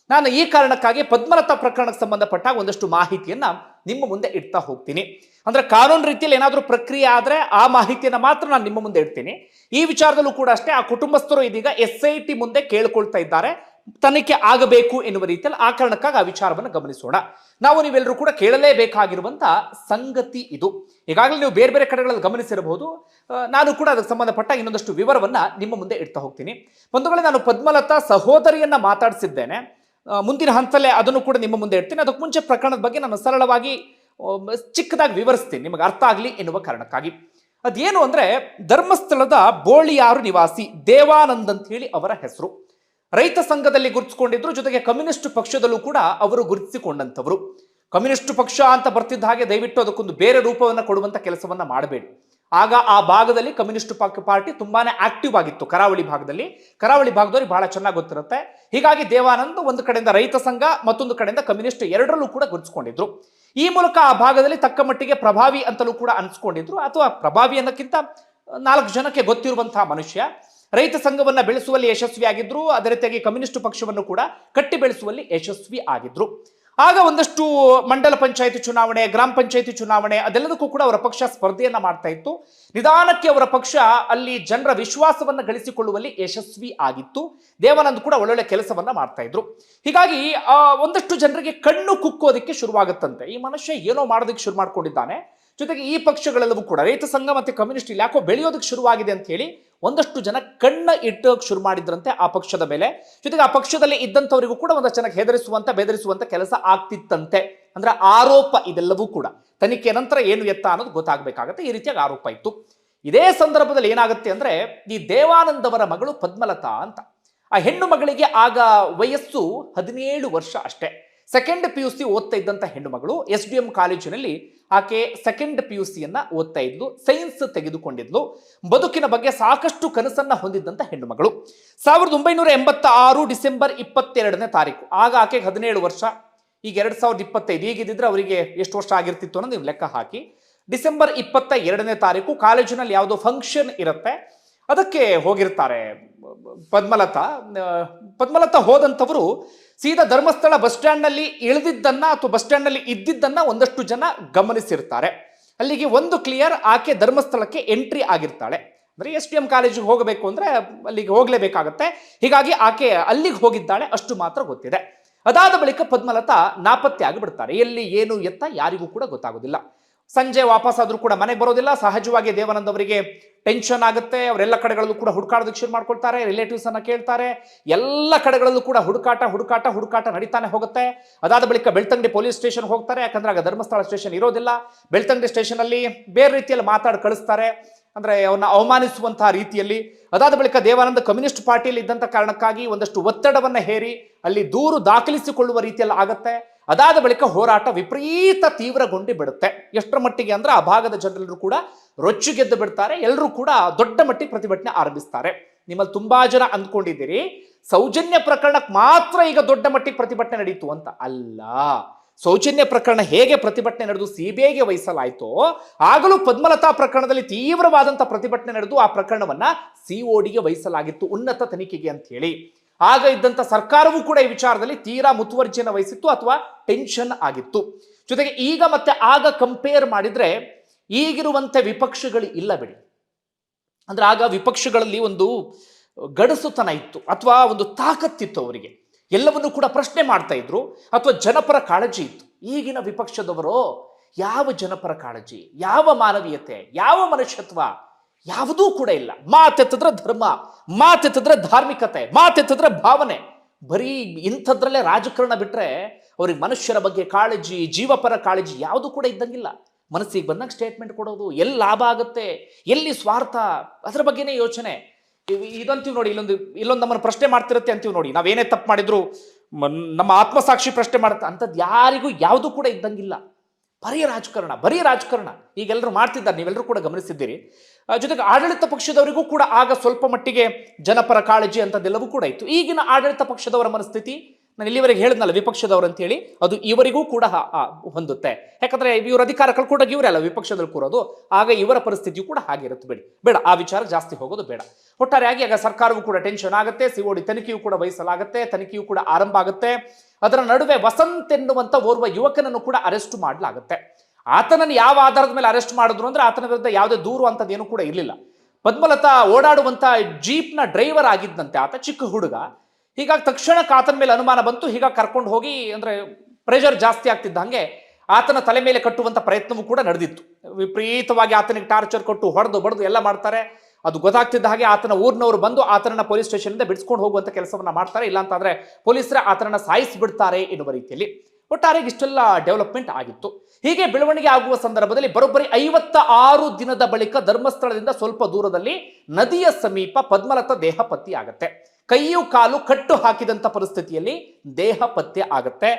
ನಾನು ಈ ಕಾರಣಕ್ಕಾಗಿ ಪದ್ಮಲತಾ ಪ್ರಕರಣಕ್ಕೆ ಸಂಬಂಧಪಟ್ಟ ಒಂದಷ್ಟು ಮಾಹಿತಿಯನ್ನ ನಿಮ್ಮ ಮುಂದೆ ಇಡ್ತಾ ಹೋಗ್ತೀನಿ. ಅಂದ್ರೆ ಕಾನೂನು ರೀತಿಯಲ್ಲಿ ಏನಾದರೂ ಪ್ರಕ್ರಿಯೆ ಆದ್ರೆ ಆ ಮಾಹಿತಿಯನ್ನು ಮಾತ್ರ ನಾನು ನಿಮ್ಮ ಮುಂದೆ ಇಡ್ತೀನಿ. ಈ ವಿಚಾರದಲ್ಲೂ ಕೂಡ ಅಷ್ಟೇ, ಆ ಕುಟುಂಬಸ್ಥರು ಇದೀಗ ಎಸ್ ಐ ಟಿ ಮುಂದೆ ಕೇಳ್ಕೊಳ್ತಾ ಇದ್ದಾರೆ. ತನಿಖೆ ಆಗಬೇಕು ಎನ್ನುವ ರೀತಿಯಲ್ಲಿ ಆ ಕಾರಣಕ್ಕಾಗಿ ಆ ವಿಚಾರವನ್ನು ಗಮನಿಸೋಣ. ನಾವು ನೀವೆಲ್ಲರೂ ಕೂಡ ಕೇಳಲೇಬೇಕಾಗಿರುವಂತ ಸಂಗತಿ ಇದು. ಈಗಾಗಲೇ ನೀವು ಬೇರೆ ಬೇರೆ ಕಡೆಗಳಲ್ಲಿ ಗಮನಿಸಿರಬಹುದು. ನಾನು ಕೂಡ ಅದಕ್ಕೆ ಸಂಬಂಧಪಟ್ಟ ಇನ್ನೊಂದಷ್ಟು ವಿವರವನ್ನ ನಿಮ್ಮ ಮುಂದೆ ಇಡ್ತಾ ಹೋಗ್ತೀನಿ. ಬಂಧುಗಳೇ ನಾನು ಪದ್ಮಲತಾ ಸಹೋದರಿಯನ್ನ ಮಾತಾಡಿಸಿದ್ದೇನೆ ಮುಂದಿನ ಹಂತಲ್ಲೇ ಅದನ್ನು ಕೂಡ ನಿಮ್ಮ ಮುಂದೆ ಇಡ್ತೀನಿ. ಅದಕ್ಕೆ ಮುಂಚೆ ಪ್ರಕರಣದ ಬಗ್ಗೆ ನಾನು ಸರಳವಾಗಿ ಚಿಕ್ಕದಾಗಿ ವಿವರಿಸ್ತೀನಿ, ನಿಮಗೆ ಅರ್ಥ ಆಗಲಿ ಎನ್ನುವ ಕಾರಣಕ್ಕಾಗಿ. ಅದೇನು ಅಂದರೆ ಧರ್ಮಸ್ಥಳದ ಬೋಳಿಯಾರು ನಿವಾಸಿ ದೇವಾನಂದ್ ಅಂತ ಹೇಳಿ ಅವರ ಹೆಸರು. ರೈತ ಸಂಘದಲ್ಲಿ ಗುರುತಿಸಿಕೊಂಡಿದ್ರು, ಜೊತೆಗೆ ಕಮ್ಯುನಿಸ್ಟ್ ಪಕ್ಷದಲ್ಲೂ ಕೂಡ ಅವರು ಗುರುತಿಸಿಕೊಂಡಂಥವರು. ಕಮ್ಯುನಿಸ್ಟ್ ಪಕ್ಷ ಅಂತ ಬರ್ತಿದ್ದ ಹಾಗೆ ದಯವಿಟ್ಟು ಅದಕ್ಕೊಂದು ಬೇರೆ ರೂಪವನ್ನು ಕೊಡುವಂಥ ಕೆಲಸವನ್ನು ಮಾಡಬೇಡಿ. ಆಗ ಆ ಭಾಗದಲ್ಲಿ ಕಮ್ಯುನಿಸ್ಟ್ ಪಾರ್ಟಿ ತುಂಬಾನೇ ಆಕ್ಟಿವ್ ಆಗಿತ್ತು ಕರಾವಳಿ ಭಾಗದಲ್ಲಿ. ಕರಾವಳಿ ಭಾಗದವ್ರಿಗೆ ಬಹಳ ಚೆನ್ನಾಗಿ ಗೊತ್ತಿರುತ್ತೆ. ಹೀಗಾಗಿ ದೇವಾನಂದ್ ಒಂದು ಕಡೆಯಿಂದ ರೈತ ಸಂಘ, ಮತ್ತೊಂದು ಕಡೆಯಿಂದ ಕಮ್ಯುನಿಸ್ಟ್ ಎರಡರಲ್ಲೂ ಕೂಡ ಗುರುತಿಸಿಕೊಂಡಿದ್ರು. ಈ ಮೂಲಕ ಆ ಭಾಗದಲ್ಲಿ ತಕ್ಕ ಮಟ್ಟಿಗೆ ಪ್ರಭಾವಿ ಅಂತಲೂ ಕೂಡ ಅನ್ಸ್ಕೊಂಡಿದ್ರು. ಅಥವಾ ಪ್ರಭಾವಿ ಅನ್ನೋಕ್ಕಿಂತ ನಾಲ್ಕು ಜನಕ್ಕೆ ಗೊತ್ತಿರುವಂತಹ ಮನುಷ್ಯ. ರೈತ ಸಂಘವನ್ನ ಬೆಳೆಸುವಲ್ಲಿ ಯಶಸ್ವಿ ಆಗಿದ್ರು ಅದೇ ರೀತಿಯಾಗಿ ಕಮ್ಯುನಿಸ್ಟ್ ಪಕ್ಷವನ್ನು ಕೂಡ ಕಟ್ಟಿ ಬೆಳೆಸುವಲ್ಲಿ ಯಶಸ್ವಿ ಆಗಿದ್ರು. ಆಗ ಒಂದಷ್ಟು ಮಂಡಲ ಪಂಚಾಯತಿ ಚುನಾವಣೆ, ಗ್ರಾಮ ಪಂಚಾಯತಿ ಚುನಾವಣೆ, ಅದೆಲ್ಲದಕ್ಕೂ ಕೂಡ ಅವರ ಪಕ್ಷ ಸ್ಪರ್ಧೆಯನ್ನ ಮಾಡ್ತಾ ಇತ್ತು. ನಿಧಾನಕ್ಕೆ ಅವರ ಪಕ್ಷ ಅಲ್ಲಿ ಜನರ ವಿಶ್ವಾಸವನ್ನು ಗಳಿಸಿಕೊಳ್ಳುವಲ್ಲಿ ಯಶಸ್ವಿ ಆಗಿತ್ತು. ದೇವಾನಂದ್ ಕೂಡ ಒಳ್ಳೊಳ್ಳೆ ಕೆಲಸವನ್ನ ಮಾಡ್ತಾ ಇದ್ರು. ಹೀಗಾಗಿ ಒಂದಷ್ಟು ಜನರಿಗೆ ಕಣ್ಣು ಕುಕ್ಕೋದಕ್ಕೆ ಶುರುವಾಗುತ್ತಂತೆ. ಈ ಮನುಷ್ಯ ಏನೋ ಮಾಡೋದಕ್ಕೆ ಶುರು ಮಾಡ್ಕೊಂಡಿದ್ದಾನೆ. ಜೊತೆಗೆ ಈ ಪಕ್ಷಗಳೆಲ್ಲವೂ ಕೂಡ ರೈತ ಸಂಘ ಮತ್ತೆ ಕಮ್ಯುನಿಸ್ಟ್ ಇಲಾಖೋ ಬೆಳೆಯೋದಕ್ಕೆ ಶುರುವಾಗಿದೆ ಅಂತ ಹೇಳಿ ಒಂದಷ್ಟು ಜನ ಕಣ್ಣ ಇಟ್ಟೋಕೆ ಶುರು ಮಾಡಿದ್ರಂತೆ ಆ ಪಕ್ಷದ ಮೇಲೆ. ಜೊತೆಗೆ ಆ ಪಕ್ಷದಲ್ಲಿ ಇದ್ದಂಥವರಿಗೂ ಕೂಡ ಒಂದಷ್ಟು ಜನಕ್ಕೆ ಹೆದರಿಸುವಂತ, ಬೆದರಿಸುವಂತ ಕೆಲಸ ಆಗ್ತಿತ್ತಂತೆ. ಅಂದ್ರೆ ಆರೋಪ ಇದೆಲ್ಲವೂ ಕೂಡ. ತನಿಖೆ ನಂತರ ಏನು ಎತ್ತ ಅನ್ನೋದು ಗೊತ್ತಾಗಬೇಕಾಗತ್ತೆ. ಈ ರೀತಿಯಾಗಿ ಆರೋಪ ಇತ್ತು. ಇದೇ ಸಂದರ್ಭದಲ್ಲಿ ಏನಾಗುತ್ತೆ ಅಂದ್ರೆ ಈ ದೇವಾನಂದವರ ಮಗಳು ಪದ್ಮಲತಾ ಅಂತ. ಆ ಹೆಣ್ಣು ಮಗಳಿಗೆ ಆಗ ವಯಸ್ಸು ಹದಿನೇಳು ವರ್ಷ ಅಷ್ಟೇ. ಸೆಕೆಂಡ್ ಪಿ ಯು ಸಿ ಓದ್ತಾ ಇದ್ದಂಥ ಹೆಣ್ಣುಮಗಳು ಎಸ್ ಡಿ ಎಂ ಕಾಲೇಜಿನಲ್ಲಿ ಆಕೆ ಸೆಕೆಂಡ್ ಪಿ ಯು ಸಿಯನ್ನು ಓದ್ತಾ ಇದ್ಲು ಸೈನ್ಸ್ ತೆಗೆದುಕೊಂಡಿದ್ಲು, ಬದುಕಿನ ಬಗ್ಗೆ ಸಾಕಷ್ಟು ಕನಸನ್ನ ಹೊಂದಿದ್ದಂಥ ಹೆಣ್ಣುಮಗಳು. ಸಾವಿರದ ಒಂಬೈನೂರ ಎಂಬತ್ತ ಆರು ಡಿಸೆಂಬರ್ ಇಪ್ಪತ್ತೆರಡನೇ ತಾರೀಕು, ಆಗ ಆಕೆಗೆ ಹದಿನೇಳು ವರ್ಷ, ಈಗ ಎರಡು ಸಾವಿರದ ಇಪ್ಪತ್ತೈದು ಈಗಿದ್ರೆ ಅವರಿಗೆ ಎಷ್ಟು ವರ್ಷ ಆಗಿರ್ತಿತ್ತು ಅನ್ನೋದು ನೀವು ಲೆಕ್ಕ ಹಾಕಿ, ಡಿಸೆಂಬರ್ ಇಪ್ಪತ್ತ ಎರಡನೇ ತಾರೀಕು ಕಾಲೇಜಿನಲ್ಲಿ ಯಾವುದೋ ಫಂಕ್ಷನ್ ಇರುತ್ತೆ ಅದಕ್ಕೆ ಹೋಗಿರ್ತಾರೆ. ಪದ್ಮಲತಾ ಪದ್ಮಲತಾ ಹೋದಂಥವರು ಸೀದಾ ಧರ್ಮಸ್ಥಳ ಬಸ್ ಸ್ಟ್ಯಾಂಡ್ನಲ್ಲಿ ಇಳಿದಿದ್ದನ್ನ ಅಥವಾ ಬಸ್ ಸ್ಟ್ಯಾಂಡ್ನಲ್ಲಿ ಇದ್ದಿದ್ದನ್ನ ಒಂದಷ್ಟು ಜನ ಗಮನಿಸಿರ್ತಾರೆ. ಅಲ್ಲಿಗೆ ಒಂದು ಕ್ಲಿಯರ್ ಆಕೆ ಧರ್ಮಸ್ಥಳಕ್ಕೆ ಎಂಟ್ರಿ ಆಗಿರ್ತಾಳೆ. ಅಂದರೆ ಎಸ್ ಟಿ ಎಂ ಕಾಲೇಜಿಗೆ ಹೋಗಬೇಕು ಅಂದರೆ ಅಲ್ಲಿಗೆ ಹೋಗಲೇಬೇಕಾಗತ್ತೆ. ಹೀಗಾಗಿ ಆಕೆ ಅಲ್ಲಿಗೆ ಹೋಗಿದ್ದಾಳೆ ಅಷ್ಟು ಮಾತ್ರ ಗೊತ್ತಿದೆ. ಅದಾದ ಬಳಿಕ ಪದ್ಮಲತಾ ನಾಪತ್ತೆ ಆಗಿಬಿಡ್ತಾರೆ ಎಲ್ಲಿ, ಏನು, ಎತ್ತ ಯಾರಿಗೂ ಕೂಡ ಗೊತ್ತಾಗೋದಿಲ್ಲ. ಸಂಜೆ ವಾಪಸ್ ಆದ್ರೂ ಕೂಡ ಮನೆಗೆ ಬರೋದಿಲ್ಲ. ಸಹಜವಾಗಿ ದೇವಾನಂದ್ ಅವರಿಗೆ ಟೆನ್ಷನ್ ಆಗುತ್ತೆ. ಅವರೆಲ್ಲ ಕಡೆಗಳಲ್ಲೂ ಕೂಡ ಹುಡುಕಾಡೋದಕ್ಕೆ ಶುರು ಮಾಡ್ಕೊಳ್ತಾರೆ. ರಿಲೇಟಿವ್ಸ್ ಅನ್ನ ಕೇಳ್ತಾರೆ. ಎಲ್ಲ ಕಡೆಗಳಲ್ಲೂ ಕೂಡ ಹುಡುಕಾಟ ಹುಡುಕಾಟ ಹುಡುಕಾಟ ನಡೀತಾನೆ ಹೋಗುತ್ತೆ. ಅದಾದ ಬಳಿಕ ಬೆಳ್ತಂಗಡಿ ಪೊಲೀಸ್ ಸ್ಟೇಷನ್ ಹೋಗ್ತಾರೆ. ಯಾಕಂದ್ರೆ ಆಗ ಧರ್ಮಸ್ಥಳ ಸ್ಟೇಷನ್ ಇರೋದಿಲ್ಲ. ಬೆಳ್ತಂಗಡಿ ಸ್ಟೇಷನ್ ಅಲ್ಲಿ ಬೇರೆ ರೀತಿಯಲ್ಲಿ ಮಾತಾಡಿ ಕಳಿಸ್ತಾರೆ. ಅಂದ್ರೆ ಅವನ್ನ ಅವಮಾನಿಸುವಂತಹ ರೀತಿಯಲ್ಲಿ. ಅದಾದ ಬಳಿಕ ದೇವಾನಂದ ಕಮ್ಯುನಿಸ್ಟ್ ಪಾರ್ಟಿಯಲ್ಲಿ ಇದ್ದಂತ ಕಾರಣಕ್ಕಾಗಿ ಒಂದಷ್ಟು ಒತ್ತಡವನ್ನ ಹೇರಿ ಅಲ್ಲಿ ದೂರು ದಾಖಲಿಸಿಕೊಳ್ಳುವ ರೀತಿಯಲ್ಲಿ ಆಗತ್ತೆ. ಅದಾದ ಬಳಿಕ ಹೋರಾಟ ವಿಪರೀತ ತೀವ್ರಗೊಂಡು ಬಿಡುತ್ತೆ. ಎಷ್ಟರ ಮಟ್ಟಿಗೆ ಅಂದ್ರೆ ಆ ಭಾಗದ ಜನರೆಲ್ಲರೂ ಕೂಡ ರೊಚ್ಚುಗೆದ್ದು ಬಿಡ್ತಾರೆ. ಎಲ್ಲರೂ ಕೂಡ ದೊಡ್ಡ ಮಟ್ಟಿಗೆ ಪ್ರತಿಭಟನೆ ಆರಂಭಿಸ್ತಾರೆ. ನಿಮ್ಮಲ್ಲಿ ತುಂಬಾ ಜನ ಅಂದ್ಕೊಂಡಿದ್ದೀರಿ, ಸೌಜನ್ಯ ಪ್ರಕರಣಕ್ಕೆ ಮಾತ್ರ ಈಗ ದೊಡ್ಡ ಮಟ್ಟಿಗೆ ಪ್ರತಿಭಟನೆ ನಡೀತು ಅಂತ ಅಲ್ಲ. ಸೌಜನ್ಯ ಪ್ರಕರಣ ಹೇಗೆ ಪ್ರತಿಭಟನೆ ನಡೆದು ಸಿಬಿಐಗೆ ವಹಿಸಲಾಯಿತೋ, ಆಗಲೂ ಪದ್ಮಲತಾ ಪ್ರಕರಣದಲ್ಲಿ ತೀವ್ರವಾದಂತಹ ಪ್ರತಿಭಟನೆ ನಡೆದು ಆ ಪ್ರಕರಣವನ್ನ ಸಿಒಡಿಗೆ ವಹಿಸಲಾಗಿತ್ತು ಉನ್ನತ ತನಿಖೆಗೆ ಅಂತ ಹೇಳಿ. ಆಗ ಇದ್ದಂಥ ಸರ್ಕಾರವೂ ಕೂಡ ಈ ವಿಚಾರದಲ್ಲಿ ತೀರಾ ಮುತುವರ್ಜಿಯನ್ನು ವಹಿಸಿತ್ತು ಅಥವಾ ಟೆನ್ಷನ್ ಆಗಿತ್ತು. ಜೊತೆಗೆ ಈಗ ಮತ್ತೆ ಆಗ ಕಂಪೇರ್ ಮಾಡಿದ್ರೆ ಈಗಿರುವಂಥ ವಿಪಕ್ಷಗಳು ಇಲ್ಲ ಬಿಡಿ. ಅಂದ್ರೆ ಆಗ ವಿಪಕ್ಷಗಳಲ್ಲಿ ಒಂದು ಗಡಸುತನ ಇತ್ತು ಅಥವಾ ಒಂದು ತಾಕತ್ತಿತ್ತು ಅವರಿಗೆ. ಎಲ್ಲವನ್ನು ಕೂಡ ಪ್ರಶ್ನೆ ಮಾಡ್ತಾ ಇದ್ರು ಅಥವಾ ಜನಪರ ಕಾಳಜಿ ಇತ್ತು. ಈಗಿನ ವಿಪಕ್ಷದವರು ಯಾವ ಜನಪರ ಕಾಳಜಿ, ಯಾವ ಮಾನವೀಯತೆ, ಯಾವ ಮನುಷ್ಯತ್ವ ಯಾವುದೂ ಕೂಡ ಇಲ್ಲ. ಮಾತೆತ್ತಿದ್ರೆ ಧರ್ಮ, ಮಾತೆತ್ತಿದ್ರೆ ಧಾರ್ಮಿಕತೆ, ಮಾತೆತ್ತಿದ್ರೆ ಭಾವನೆ. ಬರೀ ಇಂಥದ್ರಲ್ಲೇ ರಾಜಕಾರಣ ಬಿಟ್ರೆ ಅವ್ರಿಗೆ ಮನುಷ್ಯರ ಬಗ್ಗೆ ಕಾಳಜಿ, ಜೀವಪರ ಕಾಳಜಿ ಯಾವುದು ಕೂಡ ಇದ್ದಂಗಿಲ್ಲ. ಮನಸ್ಸಿಗೆ ಬಂದಾಗ ಸ್ಟೇಟ್ಮೆಂಟ್ ಕೊಡೋದು, ಎಲ್ಲಿ ಲಾಭ ಆಗುತ್ತೆ, ಎಲ್ಲಿ ಸ್ವಾರ್ಥ, ಅದ್ರ ಬಗ್ಗೆನೇ ಯೋಚನೆ. ಇದಂತೀವಿ ನೋಡಿ, ಇಲ್ಲೊಂದು ಇಲ್ಲೊಂದು ನಮ್ಮನ್ನು ಪ್ರಶ್ನೆ ಮಾಡ್ತಿರುತ್ತೆ ಅಂತೀವಿ ನೋಡಿ. ನಾವೇನೇ ತಪ್ಪು ಮಾಡಿದ್ರು ನಮ್ಮ ಆತ್ಮಸಾಕ್ಷಿ ಪ್ರಶ್ನೆ ಮಾಡುತ್ತೆ ಅಂಥದ್ದು ಯಾರಿಗೂ ಯಾವುದು ಕೂಡ ಇದ್ದಂಗಿಲ್ಲ. ಬರೀ ರಾಜಕಾರಣ ಬರೀ ರಾಜಕಾರಣ. ಈಗೆಲ್ಲರೂ ಮಾಡ್ತಿದ್ದಾರೆ ನೀವೆಲ್ಲರೂ ಕೂಡ ಗಮನಿಸಿದ್ದೀರಿ. ಜೊತೆಗೆ ಆಡಳಿತ ಪಕ್ಷದವರಿಗೂ ಕೂಡ ಆಗ ಸ್ವಲ್ಪ ಮಟ್ಟಿಗೆ ಜನಪರ ಕಾಳಜಿ ಅಂತದೆಲ್ಲವೂ ಕೂಡ ಇತ್ತು. ಈಗಿನ ಆಡಳಿತ ಪಕ್ಷದವರ ಮನಸ್ಥಿತಿ, ನಾನು ಇಲ್ಲಿವರೆಗೆ ಹೇಳಿದ್ನಲ್ಲ ವಿಪಕ್ಷದವರು ಅಂತ ಹೇಳಿ ಅದು ಇವರಿಗೂ ಕೂಡ ಹೊಂದುತ್ತೆ. ಯಾಕಂದ್ರೆ ಇವರು ಅಧಿಕಾರ ಕಳ್ಕೊಂಡಾಗ ಇವರಲ್ಲ ವಿಪಕ್ಷದಲ್ಲಿ ಕೂರೋದು, ಆಗ ಇವರ ಪರಿಸ್ಥಿತಿಯು ಕೂಡ ಹಾಗಿರುತ್ತೆ ಬಿಡಿ. ಬೇಡ, ಆ ವಿಚಾರ ಜಾಸ್ತಿ ಹೋಗೋದು ಬೇಡ. ಒಟ್ಟಾರೆಯಾಗಿ ಆಗ ಸರ್ಕಾರವೂ ಕೂಡ ಟೆನ್ಷನ್ ಆಗುತ್ತೆ ಸಿಒಡಿ ತನಿಖೆಯು ಕೂಡ ವಹಿಸಲಾಗುತ್ತೆ, ತನಿಖೆಯು ಕೂಡ ಆರಂಭ ಆಗುತ್ತೆ. ಅದರ ನಡುವೆ ವಸಂತ್ ಎನ್ನುವಂತ ಓರ್ವ ಯುವಕನನ್ನು ಕೂಡ ಅರೆಸ್ಟ್ ಮಾಡಲಾಗುತ್ತೆ. ಆತನನ್ನು ಯಾವ ಆಧಾರದ ಮೇಲೆ ಅರೆಸ್ಟ್ ಮಾಡಿದ್ರು ಅಂದ್ರೆ ಆತನ ವಿರುದ್ಧ ಯಾವುದೇ ದೂರು ಅಂತದೇನು ಕೂಡ ಇರಲಿಲ್ಲ. ಪದ್ಮಲತಾ ಓಡಾಡುವಂಥ ಜೀಪ್ನ ಡ್ರೈವರ್ ಆಗಿದ್ದಂತೆ ಆತ, ಚಿಕ್ಕ ಹುಡುಗ. ಹೀಗಾಗಿ ತಕ್ಷಣಕ್ಕೆ ಆತನ ಮೇಲೆ ಅನುಮಾನ ಬಂತು. ಹೀಗಾಗಿ ಕರ್ಕೊಂಡು ಹೋಗಿ ಅಂದ್ರೆ ಪ್ರೆಷರ್ ಜಾಸ್ತಿ ಆಗ್ತಿದ್ದ ಹಾಗೆ ಆತನ ತಲೆ ಮೇಲೆ ಕಟ್ಟುವಂತ ಪ್ರಯತ್ನವೂ ಕೂಡ ನಡೆದಿತ್ತು. ವಿಪರೀತವಾಗಿ ಆತನಿಗೆ ಟಾರ್ಚರ್ ಕೊಟ್ಟು ಹೊಡೆದು ಬಡ್ದು ಎಲ್ಲ ಮಾಡ್ತಾರೆ. ಅದು ಗೊತ್ತಾಗ್ತಿದ್ದ ಹಾಗೆ ಆತನ ಊರಿನವರು ಬಂದು ಆತನನ್ನ ಪೊಲೀಸ್ ಸ್ಟೇಷನಿಂದ ಬಿಡಿಸ್ಕೊಂಡು ಹೋಗುವಂತ ಕೆಲಸವನ್ನ ಮಾಡ್ತಾರೆ. ಇಲ್ಲ ಅಂತಂದ್ರೆ ಪೊಲೀಸರೇ ಆತನನ್ನ ಸಾಯಿಸಿಬಿಡ್ತಾರೆ ಎನ್ನುವ ರೀತಿಯಲ್ಲಿ. ಒಟ್ಟಾರೆಗೆ ಇಷ್ಟೆಲ್ಲ ಡೆವಲಪ್ಮೆಂಟ್ ಆಗಿತ್ತು. ಹೀಗೆ ಬೆಳವಣಿಗೆ ಆಗುವ ಸಂದರ್ಭದಲ್ಲಿ ಬರೋಬ್ಬರಿ ಐವತ್ತ ಆರು ದಿನದ ಬಳಿಕ ಧರ್ಮಸ್ಥಳದಿಂದ ಸ್ವಲ್ಪ ದೂರದಲ್ಲಿ ನದಿಯ ಸಮೀಪ ಪದ್ಮಲತ ದೇಹ ಪತ್ತೆ ಆಗತ್ತೆ. ಕೈಯು ಕಾಲು ಕಟ್ಟು ಹಾಕಿದಂಥ ಪರಿಸ್ಥಿತಿಯಲ್ಲಿ ದೇಹ ಪತ್ತೆ ಆಗತ್ತೆ.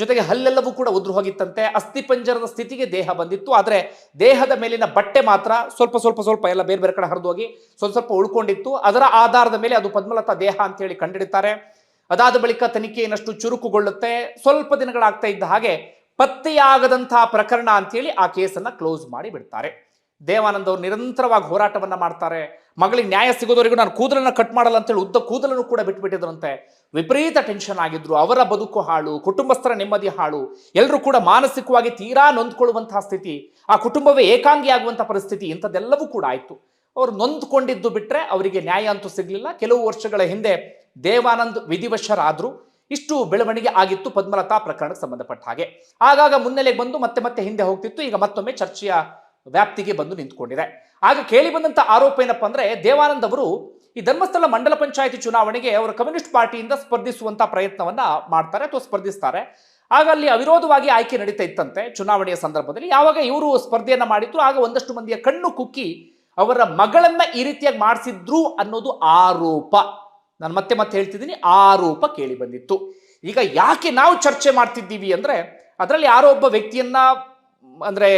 ಜೊತೆಗೆ ಹಲ್ಲೆಲ್ಲವೂ ಕೂಡ ಉದುರು ಹೋಗಿತ್ತಂತೆ. ಅಸ್ಥಿಪಂಜರದ ಸ್ಥಿತಿಗೆ ದೇಹ ಬಂದಿತ್ತು. ಆದರೆ ದೇಹದ ಮೇಲಿನ ಬಟ್ಟೆ ಮಾತ್ರ ಸ್ವಲ್ಪ ಸ್ವಲ್ಪ ಸ್ವಲ್ಪ ಎಲ್ಲ ಬೇರೆ ಬೇರೆ ಕಡೆ ಹರಿದು ಹೋಗಿ ಸ್ವಲ್ಪ ಸ್ವಲ್ಪ ಉಳ್ಕೊಂಡಿತ್ತು. ಅದರ ಆಧಾರದ ಮೇಲೆ ಅದು ಪದ್ಮಲತ ದೇಹ ಅಂತ ಹೇಳಿ ಕಂಡಿಡಿತಾರೆ. ಅದಾದ ಬಳಿಕ ತನಿಖೆ ಏನಷ್ಟು ಚುರುಕುಗೊಳ್ಳುತ್ತೆ. ಸ್ವಲ್ಪ ದಿನಗಳಾಗ್ತಾ ಇದ್ದ ಹಾಗೆ ಪತ್ತೆಯಾಗದಂತಹ ಪ್ರಕರಣ ಅಂತೇಳಿ ಆ ಕೇಸನ್ನ ಕ್ಲೋಸ್ ಮಾಡಿ ಬಿಡ್ತಾರೆ ದೇವಾನಂದ್ ಅವರು ನಿರಂತರವಾಗಿ ಹೋರಾಟವನ್ನ ಮಾಡ್ತಾರೆ. ಮಗಳಿಗೆ ನ್ಯಾಯ ಸಿಗೋದವರೆಗೂ ನಾನು ಕೂದಲನ್ನ ಕಟ್ ಮಾಡಲ್ಲ ಅಂತೇಳಿ ಉದ್ದ ಕೂದಲನ್ನು ಕೂಡ ಬಿಟ್ಬಿಟ್ಟಿದ್ರಂತೆ. ವಿಪರೀತ ಟೆನ್ಷನ್ ಆಗಿದ್ರು. ಅವರ ಬದುಕು ಹಾಳು, ಕುಟುಂಬಸ್ಥರ ನೆಮ್ಮದಿ ಹಾಳು. ಎಲ್ಲರೂ ಕೂಡ ಮಾನಸಿಕವಾಗಿ ತೀರಾ ನೊಂದ್ಕೊಳ್ಳುವಂತಹ ಸ್ಥಿತಿ. ಆ ಕುಟುಂಬವೇ ಏಕಾಂಗಿ ಆಗುವಂತಹ ಪರಿಸ್ಥಿತಿ ಇಂಥದ್ದೆಲ್ಲವೂ ಕೂಡ ಆಯಿತು. ಅವರು ನೊಂದ್ಕೊಂಡಿದ್ದು ಬಿಟ್ರೆ ಅವರಿಗೆ ನ್ಯಾಯ ಅಂತೂ ಸಿಗಲಿಲ್ಲ. ಕೆಲವು ವರ್ಷಗಳ ಹಿಂದೆ ದೇವಾನಂದ್ ವಿಧಿವಶರಾದ್ರು. ಇಷ್ಟು ಬೆಳವಣಿಗೆ ಆಗಿತ್ತು ಪದ್ಮಲತಾ ಪ್ರಕರಣಕ್ಕೆ ಸಂಬಂಧಪಟ್ಟ ಹಾಗೆ. ಆಗಾಗ ಮುನ್ನೆಲೆಗೆ ಬಂದು ಮತ್ತೆ ಮತ್ತೆ ಹಿಂದೆ ಹೋಗ್ತಿತ್ತು, ಈಗ ಮತ್ತೊಮ್ಮೆ ಚರ್ಚೆಯ ವ್ಯಾಪ್ತಿಗೆ ಬಂದು ನಿಂತ್ಕೊಂಡಿದೆ. ಆಗ ಕೇಳಿ ಬಂದಂತ ಆರೋಪ ಏನಪ್ಪ ಅಂದ್ರೆ ದೇವಾನಂದ್ ಅವರು ಈ ಧರ್ಮಸ್ಥಳ ಮಂಡಲ ಪಂಚಾಯತಿ ಚುನಾವಣೆಗೆ ಅವರು ಕಮ್ಯುನಿಸ್ಟ್ ಪಾರ್ಟಿಯಿಂದ ಸ್ಪರ್ಧಿಸುವಂತ ಪ್ರಯತ್ನವನ್ನ ಮಾಡ್ತಾರೆ ಅಥವಾ ಸ್ಪರ್ಧಿಸ್ತಾರೆ. ಆಗ ಅಲ್ಲಿ ಅವಿರೋಧವಾಗಿ ಆಯ್ಕೆ ನಡೀತಾ ಇತ್ತಂತೆ ಚುನಾವಣೆಯ ಸಂದರ್ಭದಲ್ಲಿ. ಯಾವಾಗ ಇವರು ಸ್ಪರ್ಧೆಯನ್ನ ಮಾಡಿದ್ರು, ಆಗ ಒಂದಷ್ಟು ಮಂದಿಯ ಕಣ್ಣು ಕುಕ್ಕಿ ಅವರ ಮಗಳನ್ನ ಈ ರೀತಿಯಾಗಿ ಮಾಡಿಸಿದ್ರು ಅನ್ನೋದು ಆರೋಪ. ನಾನು ಮತ್ತೆ ಮತ್ತೆ ಹೇಳ್ತಿದ್ದೀನಿ ಆರೋಪ ಕೇಳಿ ಬಂದಿತ್ತು. ಈಗ ಯಾಕೆ ನಾವು ಚರ್ಚೆ ಮಾಡ್ತಿದ್ದೀವಿ ಅಂದರೆ, ಅದರಲ್ಲಿ ಯಾರೋ ಒಬ್ಬ ವ್ಯಕ್ತಿಯನ್ನ, ಅಂದರೆ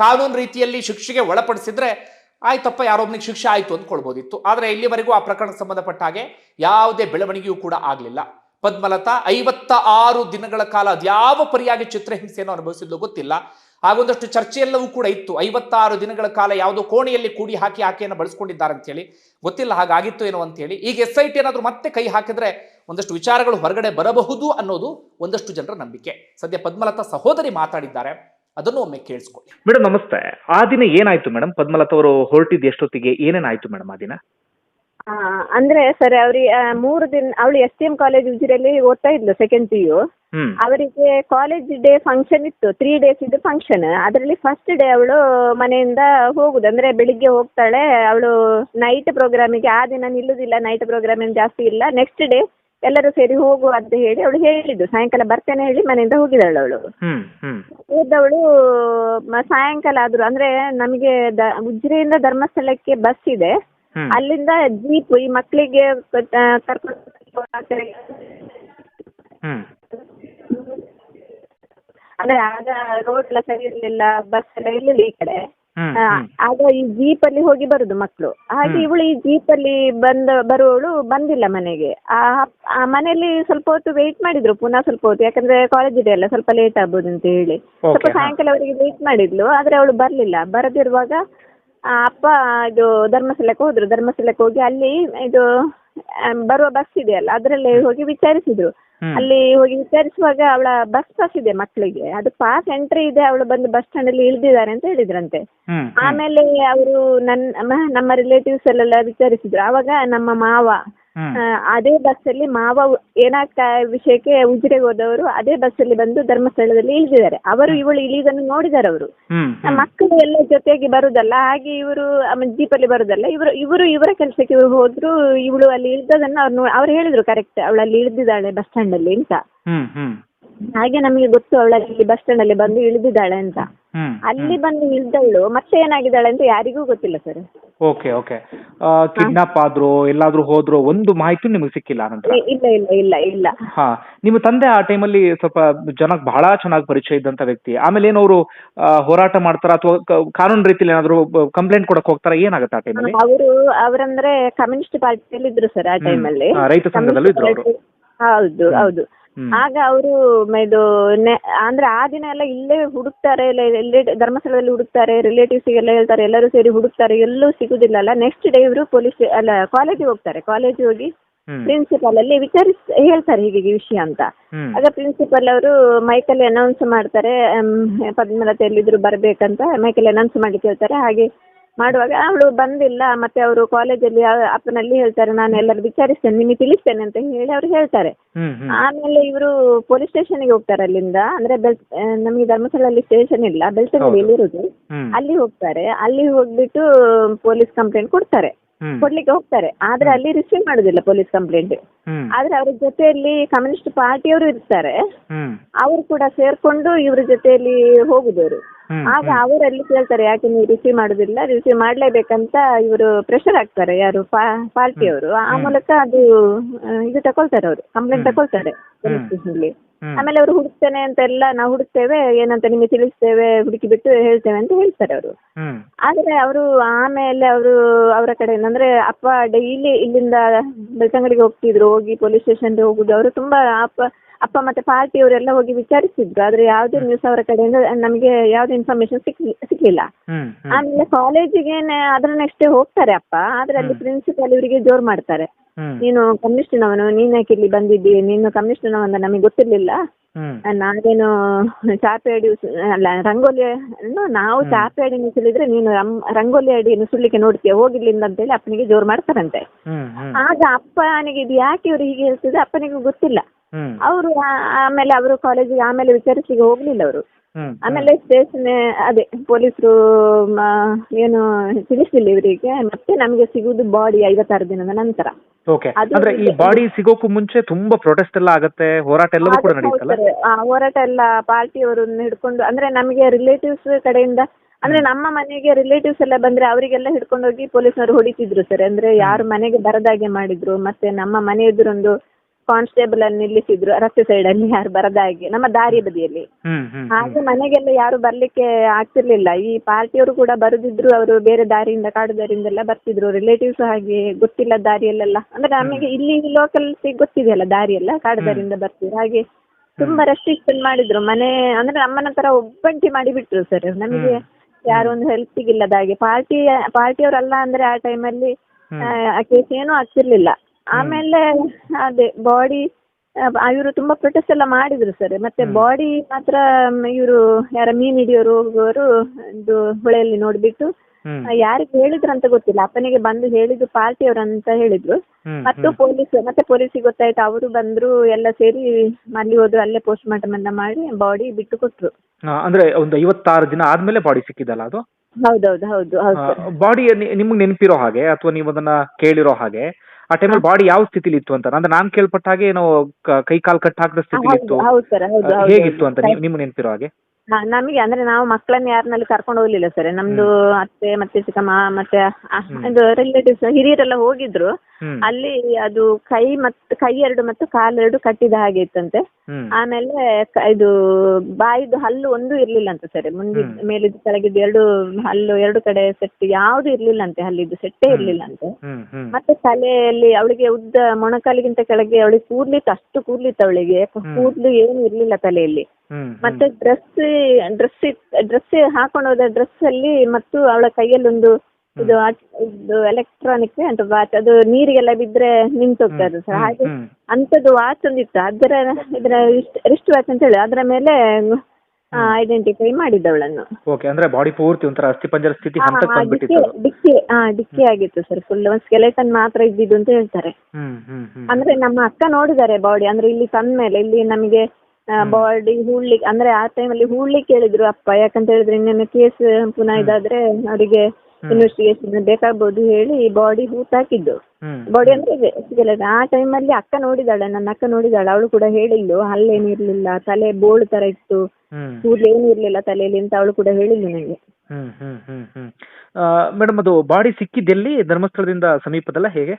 ಕಾನೂನು ರೀತಿಯಲ್ಲಿ ಶಿಕ್ಷೆಗೆ ಒಳಪಡಿಸಿದ್ರೆ ಆಯ್ತಪ್ಪ ಯಾರೊಬ್ಬನಿಗೆ ಶಿಕ್ಷೆ ಆಯಿತು ಅಂದ್ಕೊಳ್ಬೋದಿತ್ತು ಆದರೆ ಇಲ್ಲಿವರೆಗೂ ಆ ಪ್ರಕರಣಕ್ಕೆ ಸಂಬಂಧಪಟ್ಟ ಹಾಗೆ ಯಾವುದೇ ಬೆಳವಣಿಗೆಯೂ ಕೂಡ ಆಗಲಿಲ್ಲ. ಪದ್ಮಲತಾ ಐವತ್ತ ಆರು ದಿನಗಳ ಕಾಲ ಅದ್ಯಾವ ಪರಿಯಾಗಿ ಚಿತ್ರಹಿಂಸೆಯನ್ನು ಅನುಭವಿಸಿದ್ಲು ಗೊತ್ತಿಲ್ಲ. ಹಾಗೊಂದಷ್ಟು ಚರ್ಚೆಯೆಲ್ಲವೂ ಕೂಡ ಇತ್ತು. ಐವತ್ತಾರು ದಿನಗಳ ಕಾಲ ಯಾವುದೋ ಕೋಣೆಯಲ್ಲಿ ಕೂಡಿ ಹಾಕಿ ಆಕೆಯನ್ನು ಬಳಸ್ಕೊಂಡಿದ್ದಾರೆ ಅಂತೇಳಿ. ಗೊತ್ತಿಲ್ಲ ಹಾಗಾಗಿತ್ತು ಏನೋ ಅಂತೇಳಿ. ಈಗ ಎಸ್ ಐ ಟಿ ಏನಾದರೂ ಮತ್ತೆ ಕೈ ಹಾಕಿದ್ರೆ ಒಂದಷ್ಟು ವಿಚಾರಗಳು ಹೊರಗಡೆ ಬರಬಹುದು ಅನ್ನೋದು ಒಂದಷ್ಟು ಜನರ ನಂಬಿಕೆ. ಸದ್ಯ ಪದ್ಮಲತಾ ಸಹೋದರಿ ಮಾತಾಡಿದ್ದಾರೆ. ಅದನ್ನು ಒಮ್ಮೆ ಕೇಳಿಸ್ಕೊಳ್ಳಿ. ಮೇಡಮ್ ನಮಸ್ತೆ. ಆ ದಿನ ಏನಾಯ್ತು ಮೇಡಮ್ ಪದ್ಮಲತಾ ಅವರು ಹೊರಟಿದ್ದು ಎಷ್ಟೊತ್ತಿಗೆ? ಏನೇನಾಯ್ತು ಮೇಡಮ್ ಆ ದಿನ? ಆ, ಅಂದ್ರೆ ಸರಿ ಅವ್ರಿಗೆ ಮೂರು ದಿನ ಅವಳು ಎಸ್ ಟಿ ಎಂ ಕಾಲೇಜ್ ಉಜಿರಲ್ಲಿ ಓದ್ತಾ ಇದ್ಲು ಸೆಕೆಂಡ್ ಪಿ ಯು ಅವರಿಗೆ ಕಾಲೇಜ್ ಡೇ ಫಂಕ್ಷನ್ ಇತ್ತು ತ್ರೀ ಡೇಸ್ ಇದು ಫಂಕ್ಷನ್ ಅದರಲ್ಲಿ ಫಸ್ಟ್ ಡೇ ಅವಳು ಮನೆಯಿಂದ ಹೋಗುದು. ಅಂದ್ರೆ ಬೆಳಿಗ್ಗೆ ಹೋಗ್ತಾಳೆ ಅವಳು ನೈಟ್ ಪ್ರೋಗ್ರಾಮಿಗೆ ಆ ದಿನ ನಿಲ್ಲುದಿಲ್ಲ ನೈಟ್ ಪ್ರೋಗ್ರಾಮ್ ಏನು ಜಾಸ್ತಿ ಇಲ್ಲ. ನೆಕ್ಸ್ಟ್ ಡೇ ಎಲ್ಲರೂ ಸೇರಿ ಹೋಗುವ ಅಂತ ಹೇಳಿ ಅವಳು ಹೇಳಿದ್ದು. ಸಾಯಂಕಾಲ ಬರ್ತೇನೆ ಹೇಳಿ ಮನೆಯಿಂದ ಹೋಗಿದ್ದಾಳು ಅವಳು. ಹೋದವಳು ಸಾಯಂಕಾಲ ಆದ್ರು ಅಂದ್ರೆ ನಮಗೆ ದ ಉಜಿರೆಯಿಂದ ಧರ್ಮಸ್ಥಳಕ್ಕೆ ಬಸ್ ಇದೆ. ಅಲ್ಲಿಂದ ಜೀಪ್ ಈ ಮಕ್ಕಳಿಗೆ ಹ್ಮ್. ಅಂದ್ರೆ ಆಗ ರೋಡ್ ಎಲ್ಲ ಸರಿ ಇರ್ಲಿಲ್ಲ ಬಸ್ ಎಲ್ಲ ಇರ್ಲಿಲ್ಲ ಈ ಕಡೆ. ಹ್ಮ್ ಆ, ಹ್ಮ್. ಆಗ ಈ ಜೀಪ್ ಅಲ್ಲಿ ಹೋಗಿ ಬರುದು ಮಕ್ಕಳು ಹಾಗೆ ಹ್ಮ್. ಇವಳು ಈ ಜೀಪ್ ಅಲ್ಲಿ ಬಂದ ಬರುವವಳು ಬಂದಿಲ್ಲ ಮನೆಗೆ. ಆ ಆ ಮನೆಯಲ್ಲಿ ಸ್ವಲ್ಪ ಹೊತ್ತು ವೆಯ್ಟ್ ಮಾಡಿದ್ರು ಪುನಃ ಸ್ವಲ್ಪ ಹೊತ್ತು. ಯಾಕಂದ್ರೆ ಕಾಲೇಜ್ ಇದೆ ಅಲ್ಲ ಸ್ವಲ್ಪ ಲೇಟ್ ಆಗ್ಬೋದು ಅಂತ ಹೇಳಿ ಸ್ವಲ್ಪ ಸಾಯಂಕಾಲ ಅವರಿಗೆ ಸಾಯಂಕಾಲವರೆಗೆ ವೆಯ್ಟ್ ಮಾಡಿದ್ಲು ಆದ್ರೆ ಅವಳು ಬರ್ಲಿಲ್ಲ. ಬರದಿರುವಾಗ ಅಪ್ಪ ಇದು ಧರ್ಮಸ್ಥಳಕ್ಕೆ ಹೋದ್ರು. ಧರ್ಮಸ್ಥಳಕ್ಕೆ ಹೋಗಿ ಅಲ್ಲಿ ಇದು ಬರುವ ಬಸ್ ಇದೆಯಲ್ಲ ಅದರಲ್ಲಿ ಹೋಗಿ ವಿಚಾರಿಸಿದ್ರು. ಅಲ್ಲಿ ಹೋಗಿ ವಿಚಾರಿಸುವಾಗ ಅವಳ ಬಸ್ ಪಾಸ್ ಇದೆ ಮಕ್ಕಳಿಗೆ. ಅದು ಪಾಸ್ ಎಂಟ್ರಿ ಇದೆ ಅವಳು ಬಂದು ಬಸ್ ಸ್ಟ್ಯಾಂಡ್ ಅಲ್ಲಿ ಇಳಿದಿದ್ದಾರೆ ಅಂತ ಹೇಳಿದ್ರಂತೆ. ಆಮೇಲೆ ಅವರು ನನ್ನ ನಮ್ಮ ರಿಲೇಟಿವ್ಸ್ ಅಲ್ಲೆಲ್ಲ ವಿಚಾರಿಸಿದ್ರು. ಆವಾಗ ನಮ್ಮ ಮಾವ ಅದೇ ಬಸ್ಸಲ್ಲಿ ಮಾವ ಏನಾಗ್ತಾ ವಿಷಯಕ್ಕೆ ಉಜಿರೆ ಹೋದವರು ಅದೇ ಬಸ್ಸಲ್ಲಿ ಬಂದು ಧರ್ಮಸ್ಥಳದಲ್ಲಿ ಇಳಿದಿದ್ದಾರೆ. ಅವರು ಇವಳು ಇಳಿದನ್ನು ನೋಡಿದಾರೆ ಅವರು. ಮಕ್ಕಳು ಎಲ್ಲ ಜೊತೆಗೆ ಬರುದಲ್ಲ ಹಾಗೆ ಇವರು ಜೀಪಲ್ಲಿ ಬರುದಲ್ಲ ಇವರು ಇವರು ಇವರ ಕೆಲಸಕ್ಕೆ ಇವರು ಹೋದ್ರು ಇವಳು ಅಲ್ಲಿ ಇಳ್ದದನ್ನ ಅವ್ರು ಅವ್ರು ಹೇಳಿದ್ರು ಕರೆಕ್ಟ್ ಅವಳು ಅಲ್ಲಿ ಇಳಿದಿದ್ದಾಳೆ ಬಸ್ ಸ್ಟ್ಯಾಂಡ್ ಅಲ್ಲಿ ಅಂತ ಹಾಗೆ ನಮಗೆ ಗೊತ್ತು ಅವಳು ಅಲ್ಲಿ ಬಸ್ ಸ್ಟ್ಯಾಂಡ್ ಅಲ್ಲಿ ಬಂದು ಇಳಿದಿದ್ದಾಳೆ ಅಂತ. ಹ್ಮ್ ಅಲ್ಲಿ ಬಂದು ಇಳಿದವಳು ಮತ್ತೆ ಏನಾಗಿದ್ದಾಳೆ ಅಂತ ಯಾರಿಗೂ ಗೊತ್ತಿಲ್ಲ ಸರ್ ಓಕೆ ಓಕೆ ಕಿಡ್ನಾಪ್ ಆದ್ರೋ ಎಲ್ಲಾದ್ರೂ ಹೋದ್ರು ಒಂದು ಮಾಹಿತಿ ನಿಮಗೆ ಸಿಕ್ಕಿಲ್ಲ ಇಲ್ಲ ಇಲ್ಲ ಇಲ್ಲ ಇಲ್ಲ. ಹಾ ನಿಮ್ಮ ತಂದೆ ಆ ಟೈಮಲ್ಲಿ ಸ್ವಲ್ಪ ಜನಕ್ಕೆ ಬಹಳ ಚೆನ್ನಾಗಿ ಪರಿಚಯ ಇದ್ದಂತ ವ್ಯಕ್ತಿ. ಆಮೇಲೆ ಏನವರು ಹೋರಾಟ ಮಾಡ್ತಾರ ಅಥವಾ ಕಾನೂನು ರೀತಿಯಲ್ಲಿ ಏನಾದ್ರು ಕಂಪ್ಲೇಂಟ್ ಕೊಡಕ್ ಹೋಗ್ತಾರ? ಏನಾಗುತ್ತೆ ಆ ಟೈಮಲ್ಲಿ ಅವರು ಅವರಂದ್ರೆ ಕಮ್ಯುನಿಸ್ಟ್ ಪಾರ್ಟಿಯಲ್ಲಿ ಇದ್ರು ಸರ್ ಆ ಟೈಮ್ ಟೈಮಲ್ಲಿ ಆ, ರೈತ ಸಂಘದಲ್ಲೂ ಇದ್ರು ಅವರು. ಹೌದು ಹೌದು. ಆಗ ಅವರು ಇದು ನೆ- ಅಂದ್ರೆ ಆ ದಿನ ಎಲ್ಲ ಇಲ್ಲೇ ಹುಡುಕ್ತಾರೆ ಇಲ್ಲ ಇಲ್ಲೇ ಧರ್ಮಸ್ಥಳದಲ್ಲಿ ಹುಡುಕ್ತಾರೆ ರಿಲೇಟಿವ್ಸ್ ಎಲ್ಲ ಹೇಳ್ತಾರೆ ಎಲ್ಲರೂ ಸೇರಿ ಹುಡುಕ್ತಾರೆ ಎಲ್ಲೂ ಸಿಗುದಿಲ್ಲ ಅಲ್ಲ ನೆಕ್ಸ್ಟ್ ಡೇ ಇವರು ಪೊಲೀಸ್ ಅಲ್ಲ ಕಾಲೇಜಿಗೆ ಹೋಗ್ತಾರೆ. ಕಾಲೇಜ್ ಹೋಗಿ ಹ್ಮ್. ಪ್ರಿನ್ಸಿಪಾಲ್ ಅಲ್ಲಿ ವಿಚಾರಿಸ್ ಹೇಳ್ತಾರೆ ಹೀಗೆ ಈ ವಿಷಯ ಅಂತ. ಹ್ಮ್. ಆಗ ಪ್ರಿನ್ಸಿಪಲ್ ಅವರು ಮೈಕಲ್ಲಿ ಅನೌನ್ಸ್ ಮಾಡ್ತಾರೆ ಪದ್ಮಲತೆ ಎಲ್ಲಿದ್ರು ಬರ್ಬೇಕಂತ ಮೈಕಲ್ಲಿ ಅನೌನ್ಸ್ ಮಾಡ್ಲಿಕ್ಕೆ ಹೇಳ್ತಾರೆ ಹಾಗೆ ಮಾಡುವಾಗ ಅವಳು ಬಂದಿಲ್ಲ ಮತ್ತೆ ಅವರು ಕಾಲೇಜಲ್ಲಿ ಅಪ್ಪನಲ್ಲಿ ಹೇಳ್ತಾರೆ ನಾನು ಎಲ್ಲರೂ ವಿಚಾರಿಸ್ತೇನೆ ನಿಮಗೆ ತಿಳಿಸ್ತೇನೆ ಅಂತ ಹೇಳಿ ಅವ್ರು ಹೇಳ್ತಾರೆ. ಆಮೇಲೆ ಇವರು ಪೊಲೀಸ್ ಸ್ಟೇಷನ್ಗೆ ಹೋಗ್ತಾರೆ ಅಲ್ಲಿಂದ. ಅಂದ್ರೆ ಬೆಲ್ ಧರ್ಮಸ್ಥಳ ನಮಗೆ ಧರ್ಮಸ್ಥಳದಲ್ಲಿ ಸ್ಟೇಷನ್ ಇಲ್ಲ ಬೆಳ್ತಂಗಡಿಯಲ್ಲಿ ಇರುದು. ಅಲ್ಲಿ ಹೋಗ್ತಾರೆ. ಅಲ್ಲಿ ಹೋಗ್ಬಿಟ್ಟು ಪೊಲೀಸ್ ಕಂಪ್ಲೇಂಟ್ ಕೊಡ್ತಾರೆ. ಕೊಡ್ಲಿಕ್ಕೆ ಹೋಗ್ತಾರೆ. ಆದ್ರೆ ಅಲ್ಲಿ ರಿಸೀವ್ ಮಾಡುದಿಲ್ಲ ಪೊಲೀಸ್ ಕಂಪ್ಲೇಂಟ್ ಆದ್ರೆ ಅವ್ರ ಜೊತೆಯಲ್ಲಿ ಕಮ್ಯುನಿಸ್ಟ್ ಪಾರ್ಟಿಯವರು ಇರ್ತಾರೆ. ಅವರು ಕೂಡ ಸೇರ್ಕೊಂಡು ಇವ್ರ ಜೊತೆಯಲ್ಲಿ ಹೋಗುದವರು. ಆಗ ಅವರಲ್ಲಿ ಕೇಳ್ತಾರೆ ಯಾಕೆ ನೀವು ರಿಸೀವ್ ಮಾಡುದಿಲ್ಲ? ರಿಸೀವ್ ಮಾಡ್ಲೇಬೇಕಂತ ಇವರು ಪ್ರೆಷರ್ ಹಾಕ್ತಾರೆ ಯಾರು ಪಾರ್ಟಿ ಅವರು. ಆ ಮೂಲಕ ಅದು ಇದು ತಕೊಳ್ತಾರೆ ಅವರು ಕಂಪ್ಲೇಂಟ್ ತಕೊಳ್ತಾರೆ ಪೊಲೀಸ್ ಆಮೇಲೆ ಅವರು ಹುಡುಕ್ತೇನೆ ಅಂತೆಲ್ಲ ನಾವು ಹುಡುಕ್ತೇವೆ ಏನಂತ ನಿಮಗೆ ತಿಳಿಸ್ತೇವೆ ಹುಡುಕಿ ಬಿಟ್ಟು ಹೇಳ್ತೇವೆ ಅಂತ ಹೇಳ್ತಾರೆ ಅವರು. ಆದ್ರೆ ಅವರು ಆಮೇಲೆ ಅವರು ಅವರ ಕಡೆ ಅಂದ್ರೆ ಅಪ್ಪ ಡೈಲಿ ಇಲ್ಲಿಂದ ಬೆಳ್ತಂಗಡಿಗೆ ಹೋಗ್ತಿದ್ರು ಹೋಗಿ ಪೊಲೀಸ್ ಸ್ಟೇಷನ್ಗೆ ಹೋಗುದು ಅವರು ತುಂಬಾ ಅಪ್ಪ ಅಪ್ಪ ಮತ್ತೆ ಪಾರ್ಟಿಯವರೆಲ್ಲ ಹೋಗಿ ವಿಚಾರಿಸಿದ್ರು. ಆದ್ರೆ ಯಾವುದೇ ನ್ಯೂಸ್ ಅವರ ಕಡೆಯಿಂದ ನಮಗೆ ಯಾವುದೇ ಇನ್ಫಾರ್ಮೇಶನ್ ಸಿಕ್ಲಿ ಸಿಕ್ಲಿಲ್ಲ. ಆಮೇಲೆ ಕಾಲೇಜಿಗೆ ಅದ್ರ ನೆಕ್ಸ್ಟ್ ಹೋಗ್ತಾರೆ ಅಪ್ಪ. ಆದ್ರೆ ಅಲ್ಲಿ ಪ್ರಿನ್ಸಿಪಲ್ ಇವರಿಗೆ ಜೋರ್ ಮಾಡ್ತಾರೆ. ನೀನು ಕಮ್ಯುನಿಸ್ಟ್ನವನು ನೀನ್ ಯಾಕೆ ಇಲ್ಲಿ ಬಂದಿದ್ದಿ? ನೀನು ಕಮ್ಯುನಿಸ್ಟ್ನವಂತ ನಮಗೆ ಗೊತ್ತಿರ್ಲಿಲ್ಲ. ನಾವೇನು ಚಾಪೆ ಅಡಿ ಅಲ್ಲ ರಂಗೋಲಿ ನಾವು ಚಾಪೆ ಅಡಿ ನುಸುಳಿದ್ರೆ ನೀನು ರಂಗೋಲಿ ಅಡಿ ನುಸುಳ್ಲಿಕ್ಕೆ ನೋಡ್ತೀಯ ಹೋಗಿರ್ಲಿಂದ ಅಂತೇಳಿ ಅಪ್ಪನಿಗೆ ಜೋರ್ ಮಾಡ್ತಾರಂತೆ. ಆಗ ಅಪ್ಪನಿಗೆ ಇದು ಯಾಕೆ ಇವ್ರು ಹೀಗೆ ಹೇಳ್ತಿದ್ರೆ ಅಪ್ಪನಿಗೂ ಗೊತ್ತಿಲ್ಲ. ಅವರು ಆಮೇಲೆ ಅವರು ಕಾಲೇಜಿಗೆ ಆಮೇಲೆ ವಿಚಾರಿಸ್ಲಿಕ್ಕೆ ಹೋಗ್ಲಿಲ್ಲ ಅವರು. ಆಮೇಲೆ ಸ್ಟೇಷನ್ ಅದೇ ಪೊಲೀಸರು ಏನು ತಿಳಿಸ್ಲಿಲ್ಲ ಇವರಿಗೆ. ಮತ್ತೆ ನಮಗೆ ಸಿಗುದು ಬಾಡಿ ಐವತ್ತಾರು ದಿನದ ನಂತರ. ಓಕೆ ಅಂದ್ರೆ ಈ ಬಾಡಿ ಸಿಗೋಕ್ಕೂ ಮುಂಚೆ ತುಂಬಾ ಪ್ರೊಟೆಸ್ಟ್ ಎಲ್ಲ ಆಗತ್ತೆ ಹೋರಾಟ ಎಲ್ಲವೂ ಕೂಡ ನಡೆಯುತ್ತಲ್ಲ ಹೋರಾಟ ಎಲ್ಲ ಪಾರ್ಟಿಯವರನ್ನು ಹಿಡ್ಕೊಂಡು ಅಂದ್ರೆ ನಮಗೆ ರಿಲೇಟಿವ್ಸ್ ಕಡೆಯಿಂದ ಅಂದ್ರೆ ನಮ್ಮ ಮನೆಗೆ ರಿಲೇಟಿವ್ಸ್ ಎಲ್ಲ ಬಂದ್ರೆ ಅವರಿಗೆಲ್ಲ ಹಿಡ್ಕೊಂಡು ಹೋಗಿ ಪೊಲೀಸರು ಹೊಡಿತಿದ್ರು ಸರ್. ಅಂದ್ರೆ ಯಾರು ಮನೆಗೆ ಬರದಾಗೆ ಮಾಡಿದ್ರು ಮತ್ತೆ ನಮ್ಮ ಮನೆ ಎದುರೊಂದು ಕಾನ್ಸ್ಟೇಬಲ್ ಅನ್ನು ನಿಲ್ಲಿಸಿದ್ರು ರಸ್ತೆ ಸೈಡ್ ಅಲ್ಲಿ ಯಾರು ಬರದ ಹಾಗೆ ನಮ್ಮ ದಾರಿ ಬದಿಯಲ್ಲಿ. ಹಾಗೆ ಮನೆಗೆಲ್ಲ ಯಾರು ಬರ್ಲಿಕ್ಕೆ ಆಗ್ತಿರ್ಲಿಲ್ಲ. ಈ ಪಾರ್ಟಿಯವರು ಕೂಡ ಬರುದಿದ್ರು ಅವರು ಬೇರೆ ದಾರಿಯಿಂದ ಕಾಡು ದಾರಿಯಿಂದೆಲ್ಲ ಬರ್ತಿದ್ರು. ರಿಲೇಟಿವ್ಸ್ ಹಾಗೆ ಗೊತ್ತಿಲ್ಲ ದಾರಿಯಲ್ಲೆಲ್ಲ. ಅಂದ್ರೆ ನಮಗೆ ಇಲ್ಲಿ ಲೋಕಲ್ ಗೊತ್ತಿದೆಯಲ್ಲ ದಾರಿ ಎಲ್ಲ ಕಾಡು ದಾರಿಯಿಂದ ಬರ್ತಿದ್ರು. ಹಾಗೆ ತುಂಬಾ ರೆಸ್ಟ್ರಿಕ್ಷನ್ ಮಾಡಿದ್ರು. ಮನೆ ಅಂದ್ರೆ ಅಮ್ಮನ ತರ ಒಬ್ಬಂಟಿ ಮಾಡಿ ಬಿಟ್ರು ಸರ್ ನಮಗೆ ಯಾರು ಒಂದು ಹೆಲ್ಪಿಗಿಲ್ಲದ ಹಾಗೆ. ಪಾರ್ಟಿ ಪಾರ್ಟಿಯವರಲ್ಲ ಅಂದ್ರೆ ಆ ಟೈಮಲ್ಲಿ ಆ ಕೇಸ್ ಏನೂ ಆಗ್ತಿರ್ಲಿಲ್ಲ. ಆಮೇಲೆ ಅದೇ ಬಾಡಿ ಇವರು ತುಂಬಾ ಪ್ರೊಟೆಸ್ಟ್ ಎಲ್ಲ ಮಾಡಿದ್ರು ಸರ್ ಮತ್ತೆ ಬಾಡಿ ಮಾತ್ರ ಇವರು ಯಾರ ಮೀನ್ ಹಿಡಿಯೋರು ಹೋಗುವವರು ಇದು ಹೊಳೆಯಲ್ಲಿ ನೋಡ್ಬಿಟ್ಟು ಯಾರಿಗೆ ಹೇಳಿದ್ರು ಅಂತ ಗೊತ್ತಿಲ್ಲ. ಅಪ್ಪನಿಗೆ ಬಂದು ಹೇಳಿದ್ರು ಪಾರ್ಟಿಯವರು ಅಂತ ಹೇಳಿದ್ರು. ಮತ್ತು ಪೊಲೀಸ್ ಮತ್ತೆ ಪೊಲೀಸಿಗೆ ಗೊತ್ತಾಯ್ತು. ಅವರು ಬಂದ್ರು ಎಲ್ಲ ಸೇರಿ ಅಲ್ಲಿ ಹೋದ್ರು ಅಲ್ಲೇ ಪೋಸ್ಟ್ ಮಾರ್ಟಮ್ ಎಲ್ಲ ಮಾಡಿ ಬಾಡಿ ಬಿಟ್ಟು ಕೊಟ್ರು. ಅಂದ್ರೆ ಒಂದು ಐವತ್ತಾರು ದಿನ ಆದ್ಮೇಲೆ ಬಾಡಿ ಸಿಕ್ಕಿದಲ್ಲ ಅದು? ಹೌದೌದು ಹೌದು ಬಾಡಿ ನಿಮ್ಗೆ ನೆನಪಿರೋ ಹಾಗೆ ಅಥವಾ ನೀವು ಅದನ್ನ ಕೇಳಿರೋ ಹಾಗೆ ಆ ಟೈಮಲ್ಲಿ ಬಾಡಿ ಯಾವ ಸ್ಥಿತಿಲಿ ಇತ್ತು ಅಂತ. ಅಂದ್ರೆ ನಾನ್ ಕೇಳ್ಪಟ್ಟ ಹಾಗೆ ಏನೋ ಕೈ ಕಾಲ್ ಕಟ್ ಹಾಕದ ಸ್ಥಿತಿಲಿ ಇತ್ತು. ಹೌದು ಹೌದು ಸರ್ ಹೌದು ಹೌದು ಹೇಗಿತ್ತು ಅಂತ ನಿಮ್- ನಿಮ್ಗೆ ನೆನಪಿರೋ ಹಾಗೆ? ಹಾ, ನಮಗೆ ಅಂದ್ರೆ ನಾವು ಮಕ್ಕಳನ್ನ ಯಾರನ್ನಲ್ಲಿ ಕರ್ಕೊಂಡು ಹೋಗ್ಲಿಲ್ಲ ಸರ್ ನಮ್ದು ಅತ್ತೆ ಮತ್ತೆ ಚಿಕ್ಕಮ್ಮ ಮತ್ತೆ ಇದು ರಿಲೇಟಿವ್ಸ್ ಹಿರಿಯರೆಲ್ಲ ಹೋಗಿದ್ರು. ಹ್ಮ್. ಅಲ್ಲಿ ಅದು ಕೈ ಮತ್ತು ಕೈ ಎರಡು ಮತ್ತು ಕಾಲೆರಡು ಕಟ್ಟಿದ ಹಾಗೆ ಇತ್ತಂತೆ. ಹ್ಮ್. ಆಮೇಲೆ ಕ- ಇದು ಬಾಯಿದು ಹಲ್ಲು ಒಂದು ಇರ್ಲಿಲ್ಲ ಅಂತ ಸರ್ ಮುಂದಿದ್ ಮೇಲಿದ್ದು ಕೆಳಗಿದ್ದು ಎರಡು ಹಲ್ಲು ಎರಡು ಕಡೆ ಸೆಟ್ ಯಾವ್ದು ಇರ್ಲಿಲ್ಲ ಅಂತೆ ಹಲ್ಲಿದ್ದು ಸೆಟ್ಟೇ ಇರ್ಲಿಲ್ಲ ಅಂತೆ ಹ್ಮ್ ಹ್ಮ್. ಮತ್ತೆ ತಲೆಯಲ್ಲಿ ಅವಳಿಗೆ ಉದ್ದ ಮೊಣಕಾಲಿಗಿಂತ ಕೆಳಗೆ ಅವಳಿಗೆ ಕೂದ್ಲಿತ್ತು ಅಷ್ಟು ಕೂದ್ಲಿತ್ತು ಅವಳಿಗೆ. ಕೂದ್ಲು ಏನು ಇರ್ಲಿಲ್ಲ ತಲೆಯಲ್ಲಿ. ಮತ್ತೆ ಡ್ರೆಸ್ ಡ್ರೆಸ್ ಡ್ರೆಸ್ ಹಾಕೊಂಡೋದ ಹೋದ ಡ್ರೆಸ್ ಅಲ್ಲಿ ಮತ್ತು ಅವಳ ಕೈಯಲ್ಲಿ ಒಂದು ಇದು ಇದು ಎಲೆಕ್ಟ್ರಾನಿಕ್ ಅಂತ ವಾಚ್ ಅದು ನೀರಿಗೆಲ್ಲ ಬಿದ್ರೆ ನಿಂತೋಗ್ತದೆ ಅದು ಸರ್ ಹಾಗೆ ಅಂತದ್ದು ಅಂಥದ್ದು ವಾಚ್ ಒಂದಿತ್ತು. ಅದರ ಇದರ ರಿಸ್ಟ್ ವಾಚ್ ಅಂತ ಹೇಳಿ ಅದರ ಮೇಲೆ ಐಡೆಂಟಿಫೈ ಮಾಡಿದ್ದವಳನ್ನು ಓಕೆ ಅಂದ್ರೆ ಬಾಡಿ ಪೂರ್ತಿ ಒಂಥರ ಅಸ್ಥಿಪಂಜರ ಸ್ಥಿತಿ ಹಂತಕ್ಕೆ ಬಂದ್ಬಿಟ್ಟಿತ್ತು ಡಿಕ್ಕಿ ಹಾ ಡಿಕ್ಕಿ ಆಗಿತ್ತು ಸರ್ ಫುಲ್ ಒಂದು ಸ್ಕೆಲೆಟನ್ ಮಾತ್ರ ಇದ್ದಿದ್ದು ಅಂತ ಹೇಳ್ತಾರೆ. ಹ್ಮ್ ಹ್ಮ್ ಹ್ಮ್. ಅಂದ್ರೆ ನಮ್ಮ ಅಕ್ಕ ನೋಡಿದ್ದಾರೆ ಬಾಡಿ ಅಂದ್ರೆ ಇಲ್ಲಿ ತಂದ ಮೇಲೆ ಇಲ್ಲಿ ನಮಗೆ ಬಾಡಿ ಹೂಳ್ಲಿಕ್ಕೆ ಅಂದ್ರೆ ಆ ಟೈಮಲ್ಲಿ ಹೂಳ್ಲಿಕ್ಕೆ ಹೇಳಿದ್ರು ಅಪ್ಪ. ಯಾಕಂತ ಹೇಳಿದ್ರೆ ಇನ್ನೇನು ಕೇಸ್ ಪುನಃ ಇದಾದ್ರೆ ಅವರಿಗೆ ಇನ್ವೆಸ್ಟಿಗೇಷನ್ ಬೇಕಾಗ್ಬೋದು ಹೇಳಿ ಬಾಡಿ ಹೂತ್ ಹಾಕಿದ್ದು. ಬಾಡಿ ಅಂದ್ರೆ ಇದೆ. ಆ ಟೈಮಲ್ಲಿ ಅಕ್ಕ ನೋಡಿದಾಳೆ ನನ್ನ ಅಕ್ಕ ನೋಡಿದಾಳೆ. ಅವಳು ಕೂಡ ಹೇಳಿದ್ಲು ಹಲ್ಲೇನಿರ್ಲಿಲ್ಲ ತಲೆ ಬೋಳು ತರ ಇತ್ತು. ಕೂದಲು ಏನು ಇರ್ಲಿಲ್ಲ ತಲೆಯಲ್ಲಿ ಅಂತ ಅವಳು ಕೂಡ ಹೇಳಿದ್ಲು ನನಗೆ. ಹ್ಮ್ ಹ್ಮ್ ಹ್ಮ್ ಹ್ಮ್. ಮೇಡಮ್ ಅದು ಬಾಡಿ ಸಿಕ್ಕಿದ್ದೆಲ್ಲಿ ಧರ್ಮಸ್ಥಳದಿಂದ ಸಮೀಪದಲ್ಲ ಹೇಗೆ?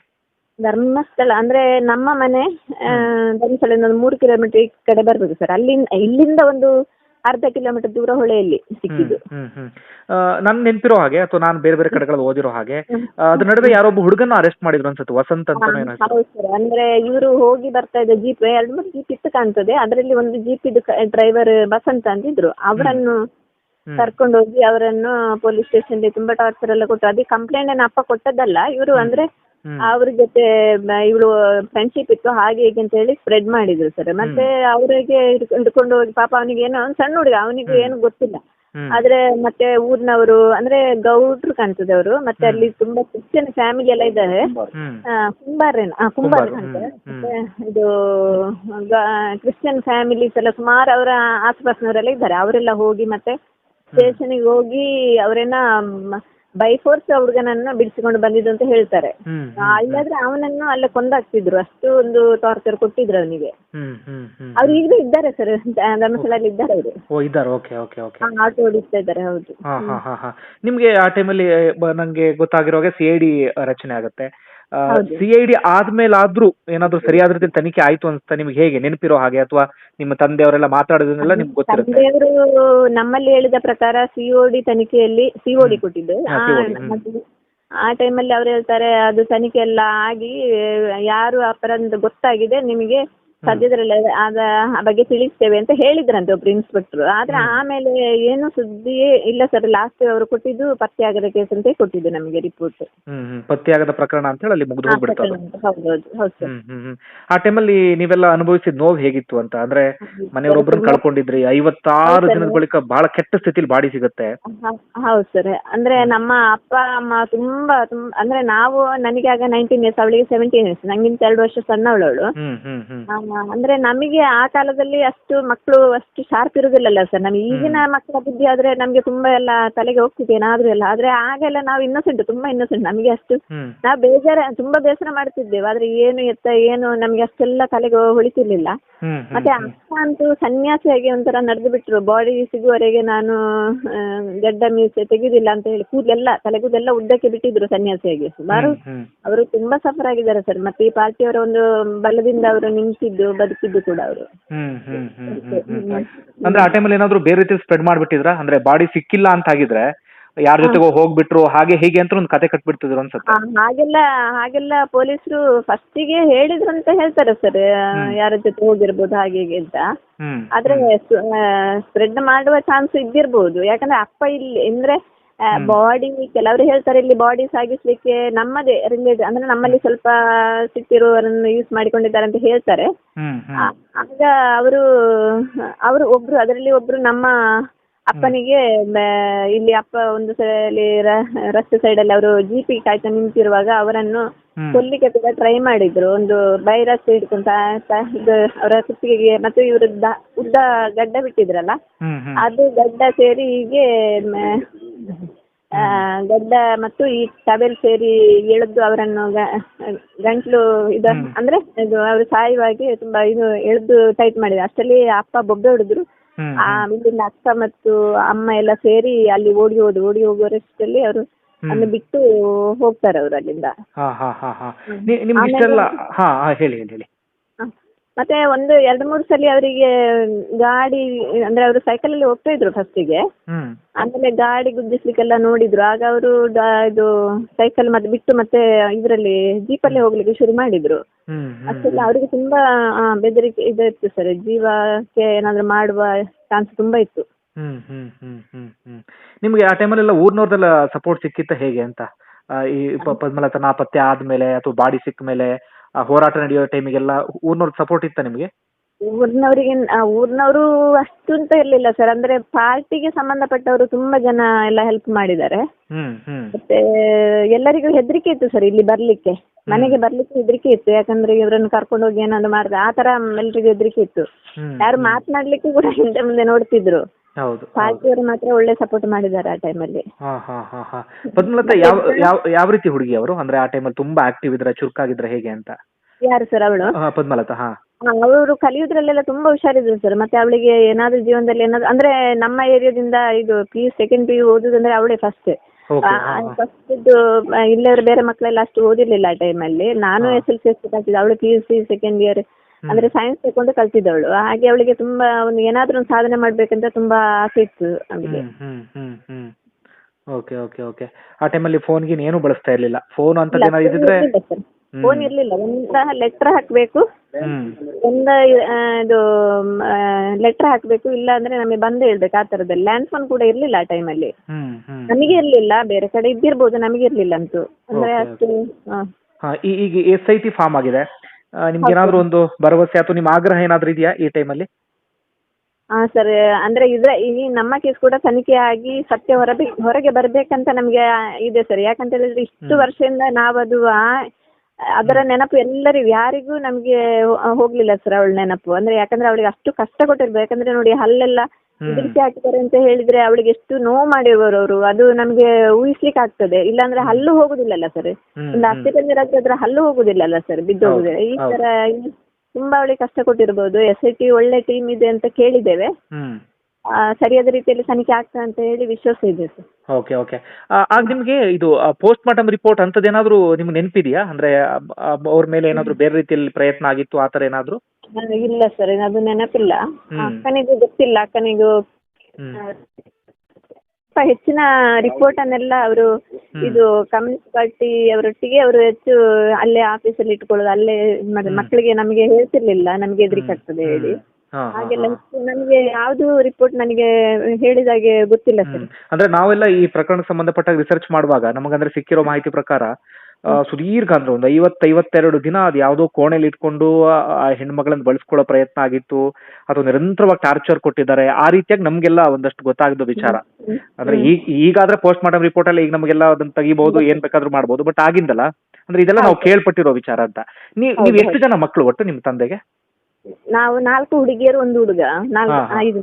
ಧರ್ಮಸ್ಥಳ ಅಂದ್ರೆ ನಮ್ಮ ಮನೆ ಆ, ಧರ್ಮಸ್ಥಳದಿಂದ ಒಂದು ಮೂರು ಕಿಲೋಮೀಟರ್ ಈ ಕಡೆ ಬರ್ಬೇಕು ಸರ್ ಅಲ್ಲಿಂದ ಇಲ್ಲಿಂದ ಒಂದು ಅರ್ಧ ಕಿಲೋಮೀಟರ್ ದೂರ ಹೊಳೆಯಲ್ಲಿ ಸಿಕ್ಕಿದ್ದು ಹ್ಮ್ ಹ್ಮ್ ನನ್ ನೆನ್ಪಿರೋ ಹಾಗೆ ಅಥವಾ ನಾನು ಬೇರೆ ಬೇರೆ ಕಡೆಗಳಲ್ಲಿ ಓದಿರೋ ಹಾಗೆ. ಆ, ಅದ್ರ ನಡುವೆ ಯಾರೊಬ್ಬ ಹುಡುಗನ ಅರೆಸ್ಟ್ ಮಾಡಿದ್ರು ಅನ್ಸುತ್ತೆ ವಸಂತ್ ಅಂತ ಏನೋ ಹೆಸರು. ಹೌದು ಸರ್ ಅಂದ್ರೆ ಇವರು ಹೋಗಿ ಬರ್ತಾ ಇದ್ದ ಜೀಪ್ ಎರಡು ಮೂರು ಜೀಪ್ ಇತ್ತು ಕಾಣ್ತದೆ ಅದರಲ್ಲಿ ಒಂದು ಜೀಪ್ ಇದು ಡ್ರೈವರ್ ಬಸಂತ ಅಂತಿದ್ರು ಅವರನ್ನು ಹ್ಮ್. ಕರ್ಕೊಂಡು ಹೋಗಿ ಅವರನ್ನು ಪೊಲೀಸ್ ಸ್ಟೇಷನ್ ತುಂಬಾ ಟಾರ್ಚರ್ ಎಲ್ಲ ಕೊಟ್ಟು ಅದೇ ಕಂಪ್ಲೇಂಟ್ ಅನ್ನ ಅಪ್ಪ ಕೊಟ್ಟದ್ದಲ್ಲ ಇವರು ಅಂದ್ರೆ. ಅವ್ರ ಜೊತೆ ಇವಳು ಫ್ರೆಂಡ್ಶಿಪ್ ಇತ್ತು ಹಾಗೆ ಹೀಗೆ ಅಂತ ಹೇಳಿ ಸ್ಪ್ರೆಡ್ ಮಾಡಿದ್ರು ಸರ್ ಮತ್ತೆ ಅವರಿಗೆ ಹಿಡ್ಕೊಂಡು ಹೋಗಿ ಪಾಪ ಅವನಿಗೆ ಏನೋ ಅವ್ನು ಸಣ್ಣ ಹುಡುಗ ಅವನಿಗೆ ಏನು ಗೊತ್ತಿಲ್ಲ. ಆದ್ರೆ ಮತ್ತೆ ಊರಿನವರು ಅಂದ್ರೆ ಗೌಡ್ರು ಕಾಣ್ತದೆ ಅವರು ಮತ್ತೆ ಅಲ್ಲಿ ತುಂಬಾ ಕ್ರಿಶ್ಚಿಯನ್ ಫ್ಯಾಮಿಲಿ ಎಲ್ಲ ಇದ್ದಾರೆ. ಕುಂಬಾರೇನ ಕುಂಬಾರ ಕುಂಬಾರ, ಮತ್ತೆ ಇದು ಕ್ರಿಶ್ಚಿಯನ್ ಫ್ಯಾಮಿಲೀಸ್ ಎಲ್ಲ ಸುಮಾರು ಅವರ ಆಸುಪಾಸಿನವರೆಲ್ಲ ಇದ್ದಾರೆ. ಅವರೆಲ್ಲ ಹೋಗಿ ಮತ್ತೆ ಸ್ಟೇಷನ್ಗೆ ಹೋಗಿ ಅವರೇನ ಬೈ ಫೋರ್ಸ್ ಹುಡುಗನನ್ನ ಬಿಡಿಸಿಕೊಂಡು ಬಂದಿದ್ದು ಅಂತ ಹೇಳ್ತಾರೆ ಹ್ಮ್. ಆ, ಇಲ್ಲಾದ್ರೆ ಅವನನ್ನು ಅಲ್ಲೇ ಕೊಂದಾಕ್ತಿದ್ರು ಅಷ್ಟು ಒಂದು ಟಾರ್ಚರ್ ಕೊಟ್ಟಿದ್ರು ಅವನಿಗೆ ಹ್ಮ್. ಹ್ಮ್. ಹ್ಮ್. ಅವ್ರು ಈಗಲೂ ಇದ್ದಾರೆ ಸರ್ ಧರ್ಮಸ್ಥಳದಲ್ಲಿ ಇದ್ದಾರೆ ಅವರು ಓ ಇದ್ದಾರೆ ಓಕೆ ಓಕೆ ಓಕೆ ಆಟೋ ಓಡಿಸ್ತಾ ಇದ್ದಾರೆ ಹೌದು ಹಾ ಹಾ ಹಾ ಹಾ ನಿಮ್ಗೆ ಆ ಟೈಮಲ್ಲಿ ನಂಗೆ ಗೊತ್ತಾಗಿರೋ ಹಾಗೆ ಸಿ ಐ ಡಿ ರಚನೆ ಆಗುತ್ತೆ. ಸಿ ಐ ಡಿ ಆದ್ಮೇಲಾದ್ರೂ ಏನಾದ್ರೂ ಸರಿಯಾದ ರೀತಿ ತನಿಖೆ ಆಯ್ತು ಅಂತ ನಿಮ್ಗೆ ಹೇಗೆ ನೆನಪಿರೋ ಹಾಗೆ ಅಥವಾ ನಿಮ್ಮ ತಂದೆಯವರೆಲ್ಲ ಮಾತಾಡೋದನ್ನೆಲ್ಲ ನಿಮ್ಗೆ ಗೊತ್ತಿರುತ್ತೆ? ತಂದೆಯವರು ನಮ್ಮಲ್ಲಿ ಹೇಳಿದ ಪ್ರಕಾರ ಸಿಒಡಿ ತನಿಖೆಯಲ್ಲಿ ಸಿಒಡಿ ಕೊಟ್ಟಿದ್ದು. ಹಾ, ಆ, COD, ಹ್ಮ್. ಮತ್ತೆ ಆ ಟೈಮಲ್ಲಿ ಅವ್ರು ಹೇಳ್ತಾರೆ ಅದು ತನಿಖೆ ಎಲ್ಲ ಆಗಿ ಯಾರು ಅಪರಾಧ ಗೊತ್ತಾಗಿದೆ ನಿಮಗೆ ಸದ್ಯದಲ್ಲೇ ಅದ ಆ ಬಗ್ಗೆ ತಿಳಿಸ್ತೇವೆ ಅಂತ ಹೇಳಿದ್ರಂತೆ ಒಬ್ರು ಇನ್ಸ್ಪೆಕ್ಟರ್ ಆದ್ರೆ ಆಮೇಲೆ ಏನು ಸುದ್ದಿಯೇ ಇಲ್ಲ ಸರ್ ಲಾಸ್ಟ್ ಅವರು ಕೊಟ್ಟಿದ್ದು ಪತ್ತೆ ಆಗದ ಕೇಸ್ ಅಂತ ಕೊಟ್ಟಿದ್ದು ನಮಗೆ ರಿಪೋರ್ಟ್ ಹ್ಮ್ ಹ್ಮ್. ಪತ್ತೆಯಾಗದ ಪ್ರಕರಣ ಅಂತ ಹೇಳಿ ಅಲ್ಲಿ ಮುಗಿದು ಹೋಗ್ಬಿಡ್ತಾರೆ. ಹೌದು ಹೌದು ಹೌದು ಸರ್ ಹ್ಮ್ ಹ್ಮ್ ಹ್ಮ್. ಆ ಟೈಮಲ್ಲಿ ನೀವೆಲ್ಲ ಅನುಭವಿಸಿದ ನೋವು ಹೇಗಿತ್ತು ಅಂತ? ಅಂದ್ರೆ ಮನೆಯವರೊಬ್ಬರನ್ನ ಕಳ್ಕೊಂಡಿದ್ರಿ. ಐವತ್ತಾರು ದಿನದ ಬಳಿಕ ಬಹಳ ಕೆಟ್ಟ ಸ್ಥಿತಿಲಿ ಬಾಡಿ ಸಿಗುತ್ತೆ. ಹೌದು ಸರ್ ಅಂದ್ರೆ ನಮ್ಮ ಅಪ್ಪ ಅಮ್ಮ ತುಂಬಾ ತುಂಬ ಅಂದ್ರೆ ನಾವು ನನಗೆ ಆಗ ನೈನ್ಟೀನ್ ಇಯರ್ಸ್ ಅವಳಿಗೆ ಸೆವೆಂಟೀನ್ ಇಯರ್ಸ್ ನಂಗಿಂತ ಎರಡು ವರ್ಷ ಸಣ್ಣವಳವಳು. ಹ್ಮ್ ಹ್ಮ್ ಹ್ಮ್. ಅಂದ್ರೆ ನಮಗೆ ಆ ಕಾಲದಲ್ಲಿ ಅಷ್ಟು ಮಕ್ಕಳು ಅಷ್ಟು ಶಾರ್ಪ್ ಇರುದಿಲ್ಲಲ್ಲ ಸರ್ ನಮಗೆ ಈಗಿನ ಮಕ್ಕಳ ಬುದ್ಧಿ ಆದ್ರೆ ನಮ್ಗೆ ತುಂಬಾ ಎಲ್ಲ ತಲೆಗೆ ಹೋಗ್ತಿದೆ ಏನಾದ್ರೂ ಎಲ್ಲ. ಆದ್ರೆ ಆಗೆಲ್ಲ ನಾವು ಇನ್ನೊಸೆಂಟ್ ತುಂಬಾ ಇನ್ನೊಸೆಂಟ್ ನಮಗೆ ಅಷ್ಟು ಹ್ಮ್. ನಾವು ಬೇಜಾರ ತುಂಬಾ ಬೇಸರ ಮಾಡ್ತಿದ್ದೇವೆ. ಆದ್ರೆ ಏನು ಎತ್ತ ಏನು ನಮ್ಗೆ ಅಷ್ಟೆಲ್ಲ ತಲೆಗೆ ಹೊಳಿತಿರ್ಲಿಲ್ಲ. ಹ್ಮ್ ಹ್ಮ್ ಮತ್ತೆ ಅಪ್ಪ ಅಂತೂ ಸನ್ಯಾಸಿಯಾಗಿ ಒಂಥರ ನಡೆದು ಬಿಟ್ರು ಬಾಡಿ ಸಿಗುವವರೆಗೆ ನಾನು ಆ, ಗಡ್ಡ ಮೀಸೆ ತೆಗೆದಿಲ್ಲ ಅಂತ ಹೇಳಿ ಕೂದಲೆಲ್ಲ ತಲೆಗೂದೆಲ್ಲ ಉದ್ದಕ್ಕೆ ಬಿಟ್ಟಿದ್ರು ಸನ್ಯಾಸಿಯಾಗಿ. ಸುಮಾರು ಹ್ಮ್ ಅವರು ತುಂಬಾ ಸಫರ್ ಆಗಿದ್ದಾರೆ ಸರ್ ಮತ್ತೆ ಈ ಪಾರ್ಟಿಯವರ ಒಂದು ಬಲದಿಂದ ಅವರು ನಿಂತಿದ್ದು. ಬದುಕಿದ್ದು ಕೂಡ ಅವರು. ಹ್ಮ್ ಹ್ಮ್ ಹ್ಮ್ ಹ್ಮ್ ಹ್ಮ್ ಅಂದ್ರೆ ಆ ಟೈಮಲ್ಲಿ ಏನಾದ್ರು ಬೇರೆ ರೀತಿ ಸ್ಪ್ರೆಡ್ ಮಾಡ್ಬಿಟ್ಟಿದ್ರ? ಅಂದ್ರೆ ಬಾಡಿ ಸಿಕ್ಕಿಲ್ಲ ಅಂತ ಆಗಿದ್ರೆ ಯಾರ ಜೊತೆಗೋ ಹೋಗ್ಬಿಟ್ರು ಹಾಗೆ ಹೀಗೆ ಅಂತ ಒಂದು ಕತೆ ಕಟ್ಬಿಡ್ತಿದ್ರು ಅನ್ಸುತ್ತೆ. ಹಾಗೆಲ್ಲ ಹಾಗೆಲ್ಲ ಪೊಲೀಸರು ಫಸ್ಟಿಗೆ ಹೇಳಿದ್ರು ಅಂತ ಹೇಳ್ತಾರೆ ಸರ್ ಯಾರ ಜೊತೆ ಹೋಗಿರ್ಬೋದು ಹಾಗೆ ಹೀಗೆ ಅಂತ. ಹ್ಮ್ ಆದ್ರೆ ಸ್ಪ್ರೆಡ್ ಮಾಡುವ ಚಾನ್ಸ್ ಇದ್ದಿರ್ಬೋದು. ಯಾಕಂದ್ರೆ ಅಪ್ಪ ಇಲ್ಲಿ ಅಂದ್ರೆ ಬಾಡಿ ಕೆಲವರು ಹೇಳ್ತಾರೆ ಇಲ್ಲಿ ಬಾಡಿ ಸಾಗಿಸ್ಲಿಕ್ಕೆ ನಮ್ಮದೇ ರಿಲೇಟಿವ್ ಅಂದ್ರೆ ನಮ್ಮಲ್ಲಿ ಸ್ವಲ್ಪ ಸಿಕ್ಕಿರುವವರನ್ನು ಯೂಸ್ ಮಾಡಿಕೊಂಡಿದ್ದಾರೆ ಅಂತ ಹೇಳ್ತಾರೆ. ಆಗ ಅವರು ಅವರು ಒಬ್ರು ಅದರಲ್ಲಿ ಒಬ್ರು ನಮ್ಮ ಅಪ್ಪನಿಗೆ ಮ- ಇಲ್ಲಿ ಅಪ್ಪ ಒಂದು ಸಲ ರಸ್ತೆ ಅಲ್ಲಿ ಅವರು ಜೀಪಿಗೆ ಕಾಯ್ತಾ ನಿಂತಿರುವಾಗ ಅವರನ್ನು ಹ್ಮ್. ಕೊಲ್ಲಿಕ್ಕೆ ಕೂಡ ಟ್ರೈ ಮಾಡಿದ್ರು. ಒಂದು ಬೈರಸ್ ಹಿಡ್ಕೊಂತ ತ- ಇದು ಅವರ ಕುತ್ತಿಗೆಗೆ ಮತ್ತೆ ಇವರು ಉದ್ದ ಗಡ್ಡ ಬಿಟ್ಟಿದ್ರಲ್ಲ? ಹ್ಮ್ ಹ್ಮ್. ಅದು ಗಡ್ಡ ಸೇರಿ ಹೀಗೆ ಮ- ಆ, ಗಡ್ಡ ಮತ್ತು ಈ ಟವೆಲ್ ಸೇರಿ ಎಳೆದು ಅವರನ್ನು ಗ- ಗಂಟ್ಲು ಇದ ಅಂದ್ರೆ ಇದು ಅವರು ಸಾಯುವಾಗೆ ತುಂಬಾ ಇದು ಎಳೆದು ಟೈಟ್ ಮಾಡಿದ್ರು. ಅಷ್ಟರಲ್ಲಿ ಅಪ್ಪ ಬೊಬ್ಬೆ ಹೊಡೆದ್ರು. ಆ ಇಲ್ಲಿಂದ ಅಕ್ಕ ಮತ್ತು ಅಮ್ಮ ಎಲ್ಲ ಸೇರಿ ಅಲ್ಲಿ ಓಡಿ ಹೋದ್ ಓಡಿ ಹೋಗುವಷ್ಟರಲ್ಲಿ ಅವರು ಅಲ್ಲಿ ಬಿಟ್ಟು ಹೋಗ್ತಾರೆ ಅವರು ಅಲ್ಲಿಂದ. ಹಾ ಹಾ ಹಾ ಹಾ. ನಿ- ನಿಮ್ಗೆ ಇಷ್ಟೆಲ್ಲ ಹಾ ಹಾ ಹೇಳಿ ಹೇಳಿ. ಮತ್ತೆ ಒಂದು ಎರಡು ಮೂರು ಸಲ ಅವರಿಗೆ ಗಾಡಿ ಅಂದ್ರೆ ಅವರು ಸೈಕಲಲ್ಲಿ ಹೋಗ್ತಾ ಇದ್ರು ಫಸ್ಟಿಗೆ ಹ್ಮ್. ಆಮೇಲೆ ಗಾಡಿ ಗುದ್ದಿಸ್ಲಿಕ್ಕೆಲ್ಲ ನೋಡಿದ್ರು. ಆಗ ಅವರು ಇದು ಸೈಕಲ್ ಮತ್ತೆ ಬಿಟ್ಟು ಮತ್ತೆ ಇದರಲ್ಲಿ ಜೀಪಲ್ಲಿ ಹೋಗ್ಲಿಕ್ಕೆ ಶುರು ಮಾಡಿದ್ರು. ಹ್ಮ್ ಹ್ಮ್ ಅಷ್ಟೆಲ್ಲ ಅವರಿಗೆ ತುಂಬಾ ಆ, ಬೆದರಿಕೆ ಇದು ಇತ್ತು ಸರ್. ಜೀವಕ್ಕೆ ಏನಾದ್ರು ಮಾಡುವ ಚಾನ್ಸ್ ತುಂಬಾ ಇತ್ತು. ಹ್ಮ್ ಹ್ಮ್ ಹ್ಮ್ ಹ್ಮ್ ಹ್ಮ್. ನಿಮ್ಗೆ ಆ ಟೈಮಲ್ಲೆಲ್ಲ ಊರ್ನವ್ರದೆಲ್ಲ ಸಪೋರ್ಟ್ ಸಿಕ್ಕಿತ್ತ ಹೇಗೆ ಅಂತ? ಆ, ಈ ಪ- ಪದ್ಮಲತಾ ನಾಪತ್ತೆ ಆದ್ಮೇಲೆ ಅಥವಾ ಬಾಡಿ ಸಿಕ್ಕ ಮೇಲೆ ಆ ಹೋರಾಟ ನಡೆಯೋ ಟೈಮಿಗೆಲ್ಲ ಊರ್ನವ್ರ ಸಪೋರ್ಟ್ ಇತ್ತ ನಿಮಗೆ? ಊರಿನವರಿಗೆ ಊರಿನವರು ಅಷ್ಟು ಅಂತ ಇರ್ಲಿಲ್ಲ ಸರ್ ಅಂದ್ರೆ ಪಾರ್ಟಿಗೆ ಸಂಬಂಧಪಟ್ಟವರು ತುಂಬಾ ಜನ ಎಲ್ಲ ಹೆಲ್ಪ್ ಮಾಡಿದ್ದಾರೆ. ಹ್ಮ್ ಹ್ಮ್. ಮತ್ತೆ ಎಲ್ಲರಿಗೂ ಹೆದರಿಕೆ ಇತ್ತು ಸರ್ ಇಲ್ಲಿ ಬರ್ಲಿಕ್ಕೆ. ಮನೆಗೆ ಬರ್ಲಿಕ್ಕೆ ಹೆದರಿಕೆ ಇತ್ತು. ಯಾಕಂದ್ರೆ ಇವರನ್ನು ಕರ್ಕೊಂಡು ಹೋಗಿ ಏನಾದ್ರು ಮಾಡಿದ್ರೆ ಆ ತರ ಎಲ್ರಿಗೂ ಹೆದರಿಕೆ ಇತ್ತು. ಹ್ಮ್ ಯಾರು ಮಾತನಾಡ್ಲಿಕ್ಕೂ ಕೂಡ ಹಿಂದೆ ಮುಂದೆ ನೋಡ್ತಿದ್ರು. ಹೌದು ಪಾರ್ಟಿಯವರು ಮಾತ್ರ ಒಳ್ಳೆ ಸಪೋರ್ಟ್ ಮಾಡಿದ್ದಾರೆ ಆ ಟೈಮಲ್ಲಿ ಹಾ ಹಾ ಹಾ ಹಾ. ಪದ್ಮಲತಾ ಯಾವ ಯಾವ ಯಾವ ರೀತಿ ಹುಡುಗಿ ಅವರು? ಅಂದ್ರೆ ಆ ಟೈಮಲ್ಲಿ ತುಂಬಾ ಆಕ್ಟಿವ್ ಇದ್ರ ಚುರುಕಾಗಿದ್ರ ಹೇಗೆ ಅಂತ? ಯಾರು ಸರ್ ಅವಳು? ಹಾ, ಪದ್ಮಲತಾ ಹಾ. ಅವರು ಕಲಿಯುದ್ರಲ್ಲೆಲ್ಲ ತುಂಬಾ ಹುಷಾರಿದ್ರು ಸರ್ ಮತ್ತೆ ಅವಳಿಗೆ ಏನಾದ್ರೂ ಜೀವನದಲ್ಲಿ ಏನಾದ್ರು ಅಂದ್ರೆ ನಮ್ಮ ಏರಿಯಾದಿಂದ ಇದು P U second P U ಓದುದಂದ್ರೆ ಅವಳೇ ಫಸ್ಟ್ ಓಕೆ ಫಸ್ಟ್ ಇಲ್ಲವ್ರ ಬೇರೆ ಮಕ್ಕಳೆಲ್ಲ ಅಷ್ಟು ಓದಿರ್ಲಿಲ್ಲ ಆ ಟೈಮಲ್ಲಿ ನಾನು ಎಸ್ ಎಲ್ ಸಿ ಅವಳು P U C second year ಅಂದ್ರೆ ಸೈನ್ಸ್ ತಗೊಂಡು ಕಲ್ತಿದ್ದವಳು. ಹಾಗೆ ಅವಳಿಗೆ ತುಂಬಾ ಒಂದು ಏನಾದ್ರೂ ಒಂದು ಸಾಧನೆ ಮಾಡ್ಬೇಕಂತ ತುಂಬಾ ಆಸೆ ಇತ್ತು ಅವಳಿಗೆ. ಓಕೆ ಓಕೆ ಓಕೆ ಆ ಟೈಮಲ್ಲಿ ಫೋನ್ ಗೀನ್ ಏನು ಬಳಸ್ತಾ ಇರ್ಲಿಲ್ಲ. ಫೋನ್ ಅಂತ ಏನಾದ್ರು ಇದ್ದಿದ್ರೆ ಫೋನ್ ಇರ್ಲಿಲ್ಲ. ಒಂದ ಲೆಟರ್ ಹಾಕ್ಬೇಕು. ಒಂದ ಇದು ಲೆಟರ್ ಹಾಕ್ಬೇಕು. ಇಲ್ಲ ಅಂದ್ರೆ ನಮಗೆ ಬಂದು ಹೇಳ್ಬೇಕು ಆ ತರದಲ್ಲಿ ಲ್ಯಾಂಡ್ ಫೋನ್ ಕೂಡ ಇರ್ಲಿಲ್ಲ ಆ ಟೈಮಲ್ಲಿ ನಮಗೆ ಇರ್ಲಿಲ್ಲ. ಬೇರೆ ಕಡೆ ಇದ್ದಿರ್ಬೋದು. ನಮಗೆ ಇರ್ಲಿಲ್ಲ ಅಂತೂ. ಅಂದ್ರೆ ಅಷ್ಟು. ಈಗ ಎಸ್ ಐ ಟಿ ಫಾರ್ಮ್ ಆಗಿದೆ. ನಿಮ್ಗೆ ಏನಾದ್ರು ಒಂದು ಭರವಸೆ ಅಥವಾ ನಿಮ್ಮ ಆಗ್ರಹ ಏನಾದ್ರು ಇದೆಯಾ ಈ ಟೈಮಲ್ಲಿ? ಹಾ ಸರ್ ಅಂದ್ರೆ ಇದ್ರ ಈ ನಮ್ಮ ಕೇಸ್ ಕೂಡ ತನಿಖೆ ಆಗಿ ಸತ್ಯ ಹೊರಬಿ ಹೊರಗೆ ಬರ್ಬೇಕಂತ ನಮ್ಗೆ ಇದೆ ಸರ್. ಯಾಕಂತ ಹೇಳಿದ್ರೆ ಇಷ್ಟು. ವರ್ಷದಿಂದ ನಾವದು ಆ ಅದರ ನೆನಪು ಎಲ್ಲರಿಗೂ ಯಾರಿಗೂ ನಮ್ಗೆ ಹೋ- ಹೋಗ್ಲಿಲ್ಲ ಸರ್ ಅವಳ ನೆನಪು. ಅಂದ್ರೆ ಯಾಕಂದ್ರೆ ಅವಳಿಗೆ ಅಷ್ಟು ಕಷ್ಟ ಕೊಟ್ಟಿರ್ಬೇಕು. ಯಾಕಂದ್ರೆ ನೋಡಿ ಹಲ್ಲೆಲ್ಲ ಉದುರಿಸಿ ಹಾಕಿದ್ದಾರೆ ಅಂತ ಹೇಳಿದ್ರೆ ಅವಳಿಗೆ ಎಷ್ಟು ನೋವು ಮಾಡಿರುವರು ಅವರು. ಅದು ನಮ್ಗೆ ಊಹಿಸ್ಲಿಕ್ಕೆ ಆಗ್ತದೆ. ಇಲ್ಲಾಂದ್ರೆ ಹಲ್ಲು ಹೋಗುದಿಲ್ಲಲ್ಲ ಸರ್? ಒಂದು. ಅಸ್ಥಿ ಪಂಜರ ಹಲ್ಲು ಹೋಗುದಿಲ್ಲಲ್ಲ ಸರ್? ಬಿದ್ದು ಹೋಗುದಿಲ್ಲ. ಈ ತರ ತುಂಬಾ ಅವಳಿಗೆ ಕಷ್ಟ ಕೊಟ್ಟಿರ್ಬೋದು. ಎಸ್ ಐ ಟಿ ಒಳ್ಳೆ ಟೀಮ್ ಇದೆ ಅಂತ ಕೇಳಿದ್ದೇವೆ. ಆ, ಸರಿಯಾದ ರೀತಿಯಲ್ಲಿ ತನಿಖೆ ಆಗ್ತದೆ ಅಂತ ಹೇಳಿ ವಿಶ್ವಾಸ ಇದೆ ಸರ್. ಓಕೆ ಓಕೆ ಆಗ ನಿಮಗೆ ಇದು ಪೋಸ್ಟ್ ಮಾರ್ಟಮ್ ರಿಪೋರ್ಟ್ ಅಂತದೇನಾದ್ರೂ ನಿಮ್ಗೆ ನೆನಪಿದೆಯಾ? ಅಂದ್ರೆ ಅವ್ರ ಮೇಲೆ ಏನಾದ್ರು ಬೇರೆ ರೀತಿಯಲ್ಲಿ ಪ್ರಯತ್ನ ಆಗಿತ್ತು ಆ ಥರ ಏನಾದ್ರು? ಇಲ್ಲ ಸರ್ ಅದು ನೆನಪಿಲ್ಲ. ಹ್ಮ್. ಅಕ್ಕನಿಗೂ ಗೊತ್ತಿಲ್ಲ ಅಕ್ಕನಿಗೂ ಹ್ಮ್. ಸ್ವಲ್ಪ ಹೆಚ್ಚಿನ ರಿಪೋರ್ಟ್ ಅನ್ನೆಲ್ಲ ಅವರು ಹ್ಮ್. ಇದು ಕಮ್ಯುನಿಸ್ಟ್ ಪಾರ್ಟಿ ಅವರೊಟ್ಟಿಗೆ ಅವರು ಹೆಚ್ಚು ಅಲ್ಲೇ ಆಫೀಸಲ್ಲಿ ಇಟ್ಕೊಳ್ಳೋದು ಅಲ್ಲೇ. ಮಕ್ಕಳಿಗೆ ನಮಗೆ ಹೇಳ್ತಿರ್ಲಿಲ್ಲ ನಮಗೆ ಹೆದರಿಕೆ ಆಗ್ತದೆ ಹೇಳಿ. ಹಾಗೆಲ್ಲ ನನಗೆ ಯಾವುದು ರಿಪೋರ್ಟ್ ನನಗೆ ಹೇಳಿದಾಗೆ ಗೊತ್ತಿಲ್ಲ ಸರ್. ಅಂದ್ರೆ ನಾವೆಲ್ಲ ಈ ಪ್ರಕರಣಕ್ಕೆ ಸಂಬಂಧಪಟ್ಟ ರಿಸರ್ಚ್ ಮಾಡುವಾಗ ನಮಗಂದ್ರೆ ಸಿಕ್ಕಿರೋ ಮಾಹಿತಿ ಪ್ರಕಾರ ಆ, ಸುದೀರ್ಘ ಅಂದ್ರೆ ಒಂದು ಐವತ್ತೈವತ್ತೆರಡು ದಿನ ಅದು ಯಾವುದೋ ಕೋಣೆಲಿ ಇಟ್ಕೊಂಡು ಆ ಆ ಹೆಣ್ಮಗಳನ್ನ ಬಳಸ್ಕೊಳ್ಳೋ ಪ್ರಯತ್ನ ಆಗಿತ್ತು ಅಥವಾ ನಿರಂತರವಾಗಿ ಟಾರ್ಚರ್ ಕೊಟ್ಟಿದ್ದಾರೆ ಆ ರೀತಿಯಾಗಿ ನಮ್ಗೆಲ್ಲ ಒಂದಷ್ಟು ಗೊತ್ತಾಗದ ವಿಚಾರ. ಅಂದ್ರೆ ಈಗ ಈಗಾದ್ರೆ ಪೋಸ್ಟ್ ಮಾರ್ಟಮ್ ರಿಪೋರ್ಟ್ ಅಲ್ಲಿ ಈಗ ನಮಗೆಲ್ಲ ಅದನ್ನ ತೆಗಿಬಹುದು ಏನ್ ಬೇಕಾದ್ರೂ ಮಾಡ್ಬೋದು ಬಟ್ ಆಗಿಂದಲ್ಲ ಅಂದ್ರೆ ಇದೆಲ್ಲ ನಾವು ಕೇಳ್ಪಟ್ಟಿರೋ ವಿಚಾರ ಅಂತ. ನೀವ್ ನೀವ್ ಎಷ್ಟು ಜನ ಮಕ್ಕಳು ಒಟ್ಟು ನಿಮ್ ತಂದೆಗೆ? ನಾವು ನಾಲ್ಕು ಹುಡುಗಿಯರು ಒಂದು ಹುಡುಗ. ನಾಲ್ಕು ಹಾ. ಐದು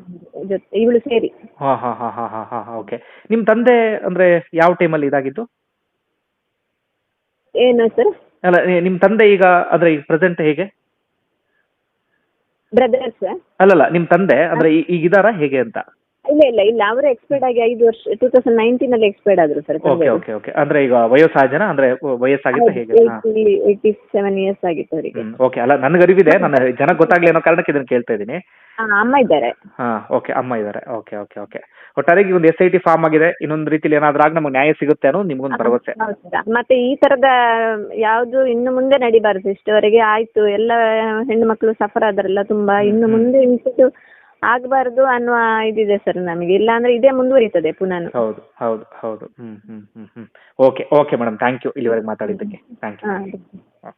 ಜೊತೆ ಇವಳು ಸೇರಿ. ಹಾ ಹಾ ಹಾ ಹಾ ಹಾ ಹಾ ಓಕೆ ನಿಮ್ ತಂದೆ ಅಂದ್ರೆ ಯಾವ ಟೈಮಲ್ಲಿ ಇದಾಗಿದ್ದು? ಏನು ಸರ್ ಅಲ್ಲ ನಿಮ್ ತಂದೆ ಈಗ ಅಂದ್ರೆ ಈಗ ಪ್ರೆಸೆಂಟ್ ಹೇಗೆ? ಬ್ರದರ್ಸ್ ಅಲ್ಲಲ್ಲ ನಿಮ್ ತಂದೆ ಅಂದ್ರೆ ಈ- ಈಗ ಇದಾರಾ ಹೇಗೆ ಅಂತ? ಇಲ್ಲ ಇಲ್ಲ ಇಲ್ಲ. ಅವರು ಎಕ್ಸ್ಪೈರ್ಡ್ ಆಗಿ ಐದು ವರ್ಷ ಟೂ ತೌಸಂಡ್ ನೈನ್ಟೀನ್ ಅಲ್ಲಿ ಎಕ್ಸ್ಪೈರ್ಡ್ ಆದ್ರು ಸರ್ ಓಕೆ ಓಕೆ ಓಕೆ ಅಂದ್ರೆ ಈಗ ವಯಸ್ಸಾಜನ ಅಂದ್ರೆ ವಯಸ್ಸಾಗಿತ್ತು ಹೇಗೆ? ಏಯ್ಟಿ ಸೆವೆನ್ ಇಯರ್ಸ್ ಆಗಿತ್ತು ಅವರಿಗೆ. ಓಕೆ ಅಲ್ಲ ನನಗೆ ಅರಿವಿದೆ. ನನ್ನ ಜನಕ್ಕೆ ಗೊತ್ತಾಗ್ಲಿ ಅನ್ನೋ ಕಾರಣಕ್ಕೆ ಇದನ್ನು ಕೇಳ್ತಾ ಇದ್ದೀನಿ. ಅಮ್ಮ ಇದ್ದಾರೆ. ಹಾ ಓಕೆ ಅಮ್ಮ ಇದ್ದಾರೆ. ಓಕೆ ಓಕೆ ಓಕೆ ಒಟ್ಟಾರೆ ಈಗ ಒಂದು ಎಸ್ ಐ ಟಿ ಫಾರ್ಮ್ ಆಗಿದೆ. ಇನ್ನೊಂದು ರೀತಿಲಿ ಏನಾದ್ರೂ ಆಗ ನಮಗೆ ನ್ಯಾಯ ಸಿಗುತ್ತೆ ಅನ್ನೋ ನಿಮ್ಗೊಂದು ಭರವಸೆ. ಮತ್ತೆ ಈ ತರದ ಯಾವುದು ಇನ್ನು ಮುಂದೆ ನಡಿಬಾರದು. ಇಷ್ಟವರೆಗೆ ಆಯ್ತು. ಎಲ್ಲ ಹೆಣ್ಣು ಮಕ್ಕಳು ಸಫರ್ ಆದ್ರಲ್ಲ ತುಂಬಾ ಇನ್ನು ಮುಂದೆ ಇಂಥದ್ದು ಆಗಬಾರ್ದು ಅನ್ನುವ ಇದಿದೆ ಸರ್ ನಮಗೆ. ಇಲ್ಲ ಅಂದ್ರೆ ಇದೇ ಮುಂದುವರಿತದೆ ಪುನಃ ಹೌದು ಹೌದು ಹೌದು. ಹ್ಮ್ ಹ್ಮ್ ಹ್ಮ್ ಹ್ಮ್. Okay okay madam thank you ಇಲ್ಲಿವರೆಗೆ ಮಾತಾಡಿದ್ದಕ್ಕೆ. ಥ್ಯಾಂಕ್ ಯು ಹಾ